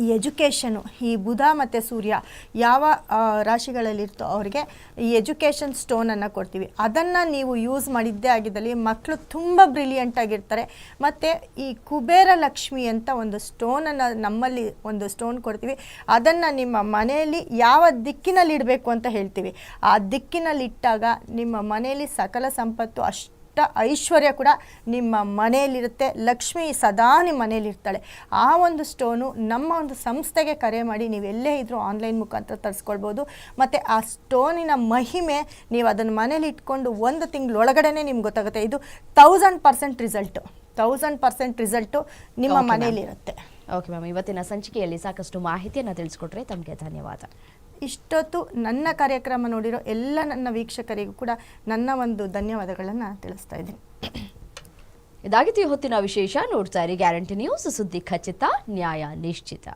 ಈ ಎಜುಕೇಷನು, ಈ ಬುಧ ಮತ್ತು ಸೂರ್ಯ ಯಾವ ರಾಶಿಗಳಲ್ಲಿರ್ತೋ ಅವರಿಗೆ ಈ ಎಜುಕೇಷನ್ ಸ್ಟೋನನ್ನು ಕೊಡ್ತೀವಿ. ಅದನ್ನು ನೀವು ಯೂಸ್ ಮಾಡಿದ್ದೇ ಆಗಿದ್ದಲ್ಲಿ ಮಕ್ಕಳು ತುಂಬ ಬ್ರಿಲಿಯಂಟ್ ಆಗಿರ್ತಾರೆ. ಮತ್ತು ಈ ಕುಬೇರ ಲಕ್ಷ್ಮಿ ಅಂತ ಒಂದು ಸ್ಟೋನನ್ನು ನಮ್ಮಲ್ಲಿ ಒಂದು ಸ್ಟೋನ್ ಕೊಡ್ತೀವಿ. ಅದನ್ನು ನಿಮ್ಮ ಮನೆಯಲ್ಲಿ ಯಾವ ದಿಕ್ಕಿನಲ್ಲಿ ಇಡಬೇಕು ಅಂತ ಹೇಳ್ತೀವಿ. ಆ ದಿಕ್ಕಿನಲ್ಲಿಟ್ಟಾಗ ನಿಮ್ಮ ಮನೆಯಲ್ಲಿ ಸಕಲ ಸಂಪತ್ತು ಅಷ್ಟು ಐಶ್ವರ್ಯ ಕೂಡ ನಿಮ್ಮ ಮನೆಯಲ್ಲಿರುತ್ತೆ. ಲಕ್ಷ್ಮಿ ಸದಾ ನಿಮ್ಮ ಮನೆಯಲ್ಲಿರ್ತಾಳೆ. ಆ ಒಂದು ಸ್ಟೋನು ನಮ್ಮ ಒಂದು ಸಂಸ್ಥೆಗೆ ಕರೆ ಮಾಡಿ ನೀವು ಎಲ್ಲೇ ಇದ್ದರೂ ಆನ್ಲೈನ್ ಮುಖಾಂತರ ತರಿಸ್ಕೊಳ್ಬೋದು. ಮತ್ತು ಆ ಸ್ಟೋನಿನ ಮಹಿಮೆ ನೀವು ಅದನ್ನು ಮನೇಲಿ ಇಟ್ಕೊಂಡು ಒಂದು ತಿಂಗಳೊಳಗಡೆ ನಿಮ್ಗೆ ಗೊತ್ತಾಗುತ್ತೆ. ಇದು thousand percent result thousand percent result ನಿಮ್ಮ ಮನೆಯಲ್ಲಿರುತ್ತೆ. ಓಕೆ ಮ್ಯಾಮ್ ಇವತ್ತಿನ ಸಂಚಿಕೆಯಲ್ಲಿ ಸಾಕಷ್ಟು ಮಾಹಿತಿಯನ್ನು ತಿಳಿಸ್ಕೊಟ್ರೆ ತಮಗೆ ಧನ್ಯವಾದ. ಇಷ್ಟೊತ್ತು ನನ್ನ ಕಾರ್ಯಕ್ರಮ ನೋಡಿರೋ ಎಲ್ಲ ನನ್ನ ವೀಕ್ಷಕರಿಗೂ ಕೂಡ ನನ್ನ ಒಂದು ಧನ್ಯವಾದಗಳನ್ನು ತಿಳಿಸ್ತಾ ಇದ್ದೀನಿ. ಇದಾಗಿತ್ತು ಹೊತ್ತಿನ ವಿಶೇಷ ನೋಡ್ತಾ ಇರಿ ಗ್ಯಾರಂಟಿ ನ್ಯೂಸ್ ಸುದ್ದಿ ಖಚಿತ ನ್ಯಾಯ ನಿಶ್ಚಿತ.